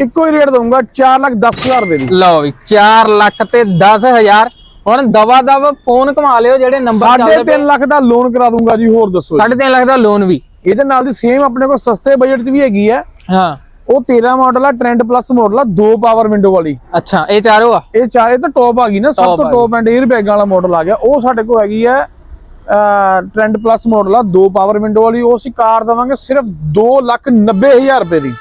ਇੱਕੋ ਹੀ ਰੇਟ ਦਊਂਗਾ 4 ਲੱਖ 10 ਹਜ਼ਾਰ ਦੇ ਦੀ। ਲਓ ਵੀ 4 ਲੱਖ ਤੇ 10000 ਹੁਣ ਦਵਾ ਦਵ ਫੋਨ ਕਮਾ ਲਿਓ ਜਿਹੜੇ ਨੰਬਰ ਚੱਲਦੇ 3.5 ਲੱਖ ਦਾ ਲੋਨ ਕਰਾ ਦੂੰਗਾ ਜੀ ਹੋਰ ਦੱਸੋ ਜੀ। 3.5 ਲੱਖ ਦਾ ਲੋਨ ਵੀ। ਇਹਦੇ ਨਾਲ ਦੀ ਸੇਮ ਆਪਣੇ ਕੋਲ ਸਸਤੇ ਬਜਟ 'ਚ ਵੀ ਹੈਗੀ ਹੈ। ਹਾਂ। ਉਹ 13 ਮਾਡਲ ਆ ਟ੍ਰੈਂਡ ਪਲੱਸ ਮਾਡਲ ਆ ਦੋ ਪਾਵਰ ਵਿੰਡੋ ਵਾਲੀ। ਅੱਛਾ ਇਹ ਚਾਰੋ ਆ? ਇਹ ਚਾਰੇ ਤਾਂ ਟੌਪ ਆ ਗਈ ਨਾ ਸਭ ਤੋਂ ਆ ਟੌਪ ਐਂਡ 에ਅਰ ਬੈਗ ਵਾਲਾ ਮਾਡਲ ਆ ਗਿਆ। ਉਹ ਸਾਡੇ ਕੋਲ ਹੈਗੀ ਹੈ ਟ੍ਰੈਂਡ ਪਲੱਸ ਮਾਡਲ ਆ ਦੋ ਪਾਵਰ ਵਿੰਡੋ ਵਾਲੀ। ਉਹ ਅਸੀਂ ਕਾਰ ਦਵਾਂਗੇ ਸਿਰਫ 290000 ਰੁਪਏ ਦੀ।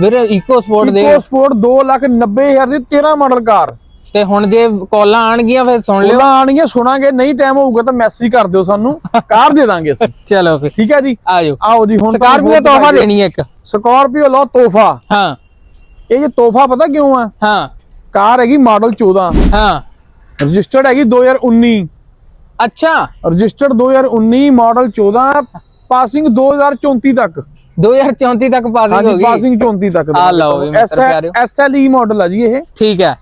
ਵੀਰੇ ਇਕੋ ਸਪੋਰਟ ਦੇ ਇਕੋ ਸਪੋਰਟ 290000 ਦੀ 13 ਮਾਡਲ ਕਾਰ। ਤੇ ਹੁਣ ਜੇ ਕਾਲਾਂ ਆਣਗੀਆਂ ਫਿਰ ਸੁਣ ਲਿਓ। ਉਹਦਾ ਆਣਗੀਆਂ ਸੁਣਾਂਗੇ ਨਹੀਂ ਟਾਈਮ ਹੋਊਗਾ ਤਾਂ ਮੈਸੇਜ ਕਰ ਦਿਓ ਸਾਨੂੰ। ਕਾਰ ਦੇ ਦਾਂਗੇ ਅਸੀਂ। ਚਲੋ ਫਿਰ। ਠੀਕ ਹੈ ਜੀ? ਆ ਜਾਓ ਆਓ ਜੀ ਹੁਣ ਸਕਾਰਪੀਓ ਤੋਹਫਾ ਦੇਣੀ ਹੈ ਇੱਕ। ਸਕਾਰਪੀਓ ਲਓ ਤੋਹਫਾ। ਹਾਂ। ਇਹ ਜੇ ਤੋਹਫਾ ਪਤਾ ਕਿਉਂ ਆ? ਹਾਂ। ਕਾਰ ਹੈਗੀ ਮਾਡਲ 14 ਹਾਂ। ਰਜਿਸਟਰਡ ਹੈਗੀ 2019 ਅੱਛਾ। ਰਜਿਸਟਰਡ 2019 ਮਾਡਲ 14 ਪਾਸਿੰਗ 2034 ਤੱਕ। 2034 ਤੱਕ ਪਾਸਿੰਗ ਹੋ ਹਾਂਜੀ ਗਈ। ਪਾਸਿੰਗ 34 ਤੱਕ ਆ ਲਓ ਵੀ ਮਿੱਤਰ ਪਿਆਰਿਓ। ਐਸਐਲਈ ਮਾਡਲ ਆ ਜੀ ਇਹ। ਠੀਕ ਹੈ।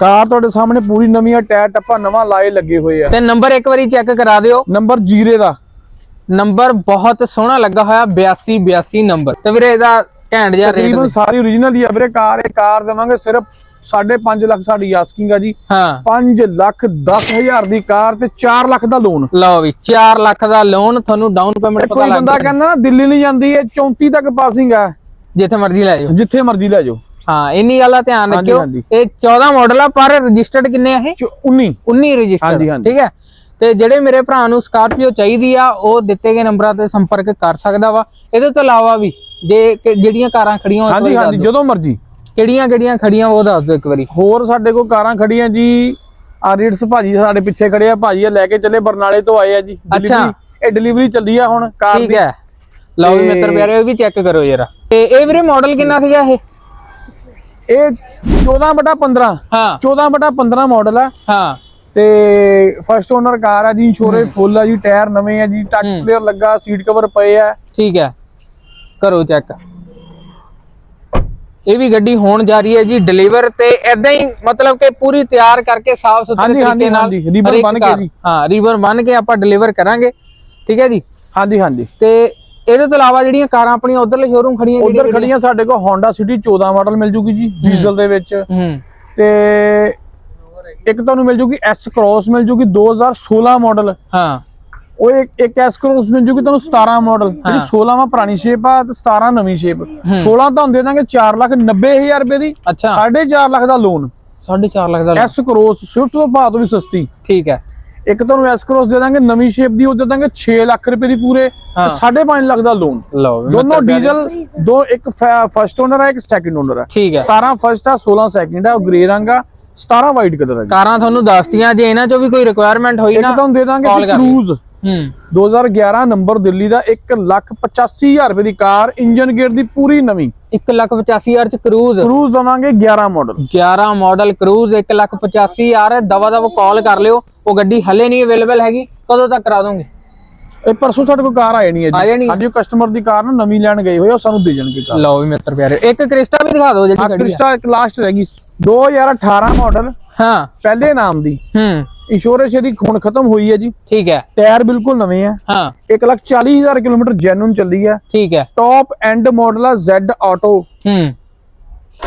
ਕਾਰ ਤੁਹਾਡੇ ਸਾਹਮਣੇ ਪੂਰੀ ਨਵੀਂ ਆ ਟਾਇਰ ਟੱਪਾ ਨਵਾਂ ਲਾਏ ਲੱਗੇ ਹੋਏ ਆ। ਤੇ ਨੰਬਰ ਇੱਕ ਵਾਰੀ ਚੈੱਕ ਕਰਾ ਦਿਓ। ਨੰਬਰ ਜੀਰੇ ਦਾ। ਨੰਬਰ ਬਹੁਤ ਸੋਹਣਾ ਲੱਗਾ ਹੋਇਆ 82 82 ਨੰਬਰ। ਤੇ ਵੀਰੇ ਇਹਦਾ ਘੈਂਟ ਜਿਹਾ ਰੇਟ ਤਕਰੀਬਨ ਸਾਰੀ ਓਰੀਜਨਲ ਹੀ ਆ ਵੀਰੇ ਕਾਰ ਇਹ ਕਾਰ ਦੇਵਾਂਗੇ ਸਿਰਫ 5.5 ਲੱਖ ਸਾਡੀ ਆਸਕਿੰਗ ਆ ਜੀ। ਹਾਂ। 5 ਲੱਖ 10 ਹਜ਼ਾਰ ਦੀ ਕਾਰ ਤੇ 4 ਲੱਖ ਦਾ ਲੋਨ ਲਓ ਵੀ 4 ਲੱਖ ਦਾ ਲੋਨ ਤੁਹਾਨੂੰ ਡਾਊਨ ਪੇਮੈਂਟ ਪਤਾ ਕੋਈ ਲੱਗ ਬੰਦਾ। ਕਹਿੰਦਾ ਨਾ ਦਿੱਲੀ ਨਹੀਂ ਜਾਂਦੀ ਇਹ 34 ਤੱਕ ਪਾਸਿੰਗ ਆ। ਜਿੱਥੇ ਮਰਜ਼ੀ ਲੈ ਜਾਓ। ਜਿੱਥੇ ਮਰਜ਼ੀ ਲੈ ਜਾਓ। ਹਾਂ ਇੰਨੀ ਗੱਲ ਦਾ ਧਿਆਨ ਰੱਖਿਓ। ਇਹ 14 ਮਾਡਲ ਆ ਪਰ ਰਜਿਸਟਰਡ ਕਿੰਨੇ ਆ ਇਹ? ਚ- 19 19 ਰਜਿਸਟਰਡ। ਠੀਕ ਹੈ? ਤੇ ਜਿਹੜੇ ਮੇਰੇ ਭਰਾ ਨੂੰ ਸਕਾਰਪੀਓ ਚਾਹੀਦੀ ਆ ਉਹ ਦਿੱਤੇ ਗਏ ਨੰਬਰਾਂ ਤੇ ਸੰਪਰਕ ਕਰ ਸਕਦਾ ਵਾ। ਇਹਦੇ ਤੋਂ ਇਲਾਵਾ ਵੀ ਜੇ ਜਿਹੜੀਆਂ ਕਾਰਾਂ ਖੜੀਆਂ ਇੱਕ ਹਾਂਜੀ ਹਾਂਜੀ। ਜਦੋਂ ਮਰਜ਼ੀ। ਕਿਹੜੀਆਂ ਕਿਹੜੀਆਂ ਖੜੀਆਂ ਉਹ ਦੱਸ ਦਿਓ ਇੱਕ ਵਾਰੀ। ਹੋਰ ਸਾਡੇ ਕੋਲ ਕਾਰਾਂ ਖੜੀਆਂ ਜੀ। ਆ ਰੀਡਸ ਭਾਜੀ ਸਾਡੇ ਪਿੱਛੇ ਖੜੇ ਆ ਭਾਜੀ ਇਹ ਲੈ ਕੇ ਚੱਲੇ ਬਰਨਾਲੇ ਤੋਂ ਆਏ ਆ ਜੀ। ਅੱਛਾ। ਇਹ ਡਿਲੀਵਰੀ ਚੱਲੀ ਆ ਹੁਣ ਕਾਰ ਠੀਕ ਦੀ। ਹੈ। ਲਓ ਵੀ ਮਿੱਤਰ ਪਿਆਰੇ ਇਹ ਵੀ ਚੈੱਕ ਕਰੋ ਜਰਾ। ਤੇ ਇਹ ਵੀਰੇ ਮਾਡਲ ਕਿੰਨਾ ਸੀਗਾ ਇਹ? ਇਹ 14 ਬਟਾ 15 ਹਾਂ। 14 ਬਟਾ 15 ਮਾਡਲ ਆ। ਹਾਂ। ਤੇ ਫਰਸਟ ਓਨਰ ਕਾਰ ਆ ਜੀ ਇੰਸ਼ੋਰੈਂਸ ਫੁੱਲ ਆ ਜੀ ਟਾਇਰ ਨਵੇਂ ਆ ਜੀ ਟੱਚ। ਪਲੇਅਰ ਲੱਗਾ ਸੀਟ ਕਵਰ ਪਏ ਆ। ਠੀਕ ਹੈ। ਕਰੋ ਚੈੱਕ ਇਹ ਵੀ ਗੱਡੀ ਹੋਣ ਜਾ ਰਹੀ ਹੈ ਜੀ ਡਿਲੀਵਰ ਤੇ ਐਦਾਂ ਹੀ ਮਤਲਬ ਕਿ ਪੂਰੀ ਤਿਆਰ ਕਰਕੇ ਸਾਫ਼ ਸੁਥਰੇ ਤਰੀਕੇ ਨਾਲ ਇੱਕ ਬੰਨ੍ਹ ਕੇ ਜੀ। ਹਾਂ ਰੀਬਨ ਬੰਨ ਕੇ ਆਪਾਂ ਡਿਲੀਵਰ ਕਰਾਂਗੇ ਠੀਕ ਹੈ ਜੀ? ਹਾਂਜੀ ਹਾਂਜੀ। ਤੇ ਇਹਦੇ ਤੋਂ ਇਲਾਵਾ ਜਿਹੜੀਆਂ ਕਾਰਾਂ ਆਪਣੀਆਂ ਉਧਰਲੇ ਸ਼ੋਰੂਮ ਖੜੀਆਂ ਉਧਰ ਖੜੀਆਂ ਸਾਡੇ ਕੋਲ Honda City 14 ਮਾਡਲ ਮਿਲ ਜੂਗੀ ਜੀ ਡੀਜ਼ਲ ਦੇ ਵਿੱਚ। ਹੂੰ। ਤੇ ਇੱਕ ਤੁਹਾਨੂੰ ਮਿਲ ਜੂਗੀ S Cross ਮਿਲ ਜੂਗੀ 2016 ਮਾਡਲ ਹਾਂ। ਉਹ ਇੱਕ ਇੱਕ Cross ਮਿਲ ਜੂਗੀ ਤੁਹਾਨੂੰ 17 ਮਾਡਲ ਜਿਹੜੀ 16 ਵਾ ਪੁਰਾਣੀ ਸ਼ੇਪ ਆ ਤੇ 17 ਨਵੀਂ ਸ਼ੇਪ 16 ਤੁਹਾਨੂੰ ਦੇ ਦਾਂਗੇ 4 ਲੱਖ 90 ਹਜ਼ਾਰ ਰੁਪਏ ਦੀ। ਅੱਛਾ। 4.5 ਲੱਖ ਦਾ ਲੋਨ 4.5 ਲੱਖ ਦਾ Cross ਸਵਿਫਟ ਤੋਂ ਭਾਅ ਤੋਂ ਵੀ ਸਸਤੀ। ਠੀਕ ਹੈ। ਇੱਕ ਤੁਹਾਨੂੰ Cross ਦੇ ਦਾਂਗੇ ਨਵੀਂ ਸ਼ੇਪ ਦੀ ਉਹ ਦੇ ਦਾਂਗੇ 6 ਲੱਖ ਰੁਪਏ ਦੀ ਪੂਰੇ ਹਾਂ। 5.5 ਲੱਖ ਦਾ ਲੋਨ ਲਓ ਦੋਨੋਂ। ਡੀਜ਼ਲ ਦੋ ਇੱਕ ਫਰਸਟ ਓਨਰ ਹੈ ਇੱਕ ਸੈਕਿੰਡ ਓਨਰ ਹੈ ਠੀਕ ਹੈ। 17 ਫਰਸਟ ਆ 16 ਸੈਕਿੰਡ ਆ ਉਹ ਗ੍ਰੇ ਰੰਗ ਆ 17 ਵਾਈਟ ਕਲਰ ਹੈ। ਕਾਰਾਂ ਤੁਹਾਨੂੰ ਦੱਸਤੀਆਂ ਜੇ ਇਹਨਾਂ ਚੋਂ ਵੀ ਕੋਈ ਰਿਕੁਆਇਰਮੈਂਟ ਹੋਈ ਇੱਕ ਨਾ ਤੁਹਾਨੂੰ ਦੇ ਦਾਂਗੇ। ਕਰੂਜ਼ ਹੂੰ 2011 ਨੰਬਰ ਦਿੱਲੀ ਦਾ 185000 ਰੁਪਏ ਦੀ ਕਾਰ ਇੰਜਨ ਗੇਅਰ ਦੀ ਪੂਰੀ ਨਵੀਂ। 185000 ਚ ਕਰੂਜ਼। ਕਰੂਜ਼ ਦਵਾਂਗੇ 11 ਮਾਡਲ 11 ਮਾਡਲ ਕਰੂਜ਼ 185000 ਦਵਾ ਦਵਾ ਕਾਲ ਕਰ ਲਿਓ। ਉਹ ਗੱਡੀ ਹਲੇ ਨਹੀਂ ਅਵੇਲੇਬਲ ਹੈਗੀ। ਕਦੋਂ ਤੱਕ ਕਰਾ ਦੋਗੇ? ਇਹ ਪਰਸੋਂ ਸਾਡੇ ਕੋਲ ਕਾਰ ਆ ਜਾਣੀ ਹੈ ਜੀ? ਅੱਜ ਕਸਟਮਰ ਦੀ ਕਾਰ ਨਾ ਨਵੀਂ ਲੈਣ ਗਏ ਹੋਏ ਉਹ ਸਾਨੂੰ ਦੇ ਜਾਣਗੇ ਕਾਰ। ਲਓ ਵੀ ਮਿੱਤਰ ਪਿਆਰੇ ਇੱਕ ਕ੍ਰਿਸਟਾ ਵੀ ਦਿਖਾ ਦਿਓ ਜਿਹੜੀ ਆ ਗੱਡੀ ਆ ਕ੍ਰਿਸਟਾ ਇੱਕ ਲਾਸਟ ਰਹਿ ਗਈ। 2018 ਮਾਡਲ ਹਾਂ। ਪਹਿਲੇ ਨਾਮ ਦੀ। ਹੂੰ। ਇੰਸ਼ੋਰੈਂਸ ਇਹਦੀ ਹੁਣ ਖਤਮ ਹੋਈ ਹੈ ਜੀ। ਠੀਕ ਹੈ। ਟਾਇਰ ਬਿਲਕੁਲ ਨਵੇਂ ਆ। ਹਾਂ। 140000 ਕਿਲੋਮੀਟਰ ਜੈਨੂਨ ਚੱਲੀ ਆ। ਠੀਕ ਹੈ। ਟੌਪ ਐਂਡ ਮਾਡਲ ਆ Z ਆਟੋ ਹੂੰ।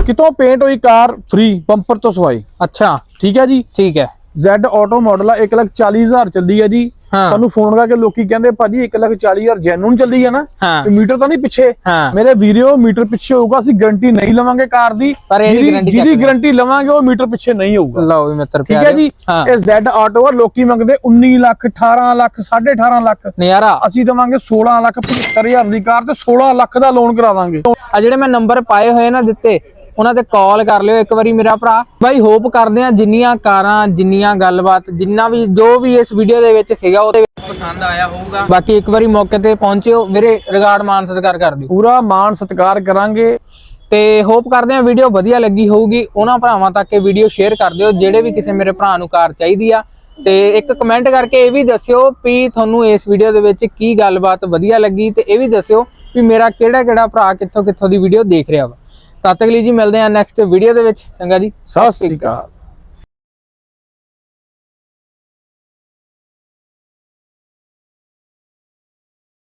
ਕਿਤੋਂ ਪੇਂਟ ਹੋਈ ਕਾਰ ਫ੍ਰੀ ਬੰਪਰ ਤੋਂ ਸਵਾਈ। ਅੱਛਾ। ਠੀਕ ਹੈ ਜੀ। ਠੀਕ ਹੈ। Z ਆਟੋ ਮਾਡਲ ਆ 140000 ਚੱਲੀ ਹੈ ਜੀ। ਸਾਨੂੰ ਫੋਨ ਕਰਕੇ ਲੋਕੀ ਕਹਿੰਦੇ ਭਾਜੀ 140000 ਜੈਨੂਨ ਚੱਲੀ ਹੈ ਨਾ? ਤੇ ਮੀਟਰ ਤਾਂ ਨਹੀਂ ਪਿੱਛੇ। ਮੇਰੇ ਵੀਡੀਓ ਮੀਟਰ ਪਿੱਛੇ ਹੋਊਗਾ ਅਸੀਂ ਗਾਰੰਟੀ ਨਹੀਂ ਲਵਾਂਗੇ ਕਾਰ ਦੀ। ਜਿਹਦੀ ਗਾਰੰਟੀ ਲਵਾਂਗੇ ਉਹ ਮੀਟਰ ਪਿੱਛੇ ਨਹੀਂ ਹੋਊਗਾ। ਲਓ ਵੀ ਮਿੱਤਰ ਠੀਕ ਹੈ ਜੀ? ਇਹ Z ਆਟੋ ਆ ਲੋਕੀ ਮੰਗਦੇ 19 ਲੱਖ 18 ਲੱਖ 18.5 ਲੱਖ। ਨਜ਼ਾਰਾ। ਅਸੀਂ ਦਵਾਂਗੇ 16 ਲੱਖ 75000 ਦੀ ਕਾਰ ਤੇ 16 ਲੱਖ ਦਾ ਲੋਨ ਕਰਾ ਦਾਂਗੇ। ਆ ਜਿਹੜੇ ਮੈਂ ਨੰਬਰ ਪਾਏ ਹੋਏ ਨਾ ਦਿੱਤੇ ਉਹਨਾਂ ਤੇ ਕਾਲ ਕਰ ਲਿਓ ਇੱਕ ਵਾਰੀ ਮੇਰਾ ਭਰਾ। ਬਾਈ ਹੋਪ ਕਰਦੇ ਆ ਜਿੰਨੀਆਂ ਕਾਰਾਂ ਜਿੰਨੀਆਂ ਗੱਲਬਾਤ ਜਿੰਨਾ ਵੀ ਜੋ ਵੀ ਇਸ ਵੀਡੀਓ ਦੇ ਵਿੱਚ ਸੀਗਾ ਉਹਦੇ ਵਿੱਚ ਪਸੰਦ ਆਇਆ ਹੋਊਗਾ। ਬਾਕੀ ਇੱਕ ਵਾਰੀ ਮੌਕੇ ਤੇ ਪਹੁੰਚਿਓ। ਵੀਰੇ ਰਿਗਾਰਡ ਮਾਨ ਸਤਿਕਾਰ ਕਰ ਦਿਓ। ਪੂਰਾ ਮਾਣ ਸਤਿਕਾਰ ਕਰਾਂਗੇ। ਤੇ ਹੋਪ ਕਰਦੇ ਆ ਵੀਡੀਓ ਵਧੀਆ ਲੱਗੀ ਹੋਊਗੀ। ਉਹਨਾਂ ਭਰਾਵਾਂ ਤੱਕ ਇਹ ਵੀਡੀਓ ਸ਼ੇਅਰ ਕਰ ਦਿਓ ਜਿਹੜੇ ਵੀ ਕਿਸੇ ਮੇਰੇ ਭਰਾ ਨੂੰ ਕਾਰ ਚਾਹੀਦੀ ਆ। ਤੇ ਇੱਕ ਕਮੈਂਟ ਕਰਕੇ ਇਹ ਵੀ ਦੱਸਿਓ ਵੀ ਤੁਹਾਨੂੰ ਇਸ ਵੀਡੀਓ ਦੇ ਵਿੱਚ ਕੀ ਗੱਲਬਾਤ ਵਧੀਆ ਲੱਗੀ ਤੇ ਇਹ ਵੀ ਦੱਸਿਓ ਵੀ ਮੇਰਾ ਕਿਹੜਾ ਕਿਹੜਾ ਭਰਾ ਕਿੱਥੋਂ ਕਿੱਥੋਂ ਦੀ ਵੀਡੀਓ ਦੇਖ ਰਿਹਾ ਵਾ। ਤਦ ਤੱਕ ਲਈ ਜੀ ਮਿਲਦੇ ਆ ਨੈਕਸਟ ਵੀਡੀਓ ਦੇ ਵਿੱਚ। ਚੰਗਾ ਜੀ। ਸਤਿ ਸ੍ਰੀ ਅਕਾਲ।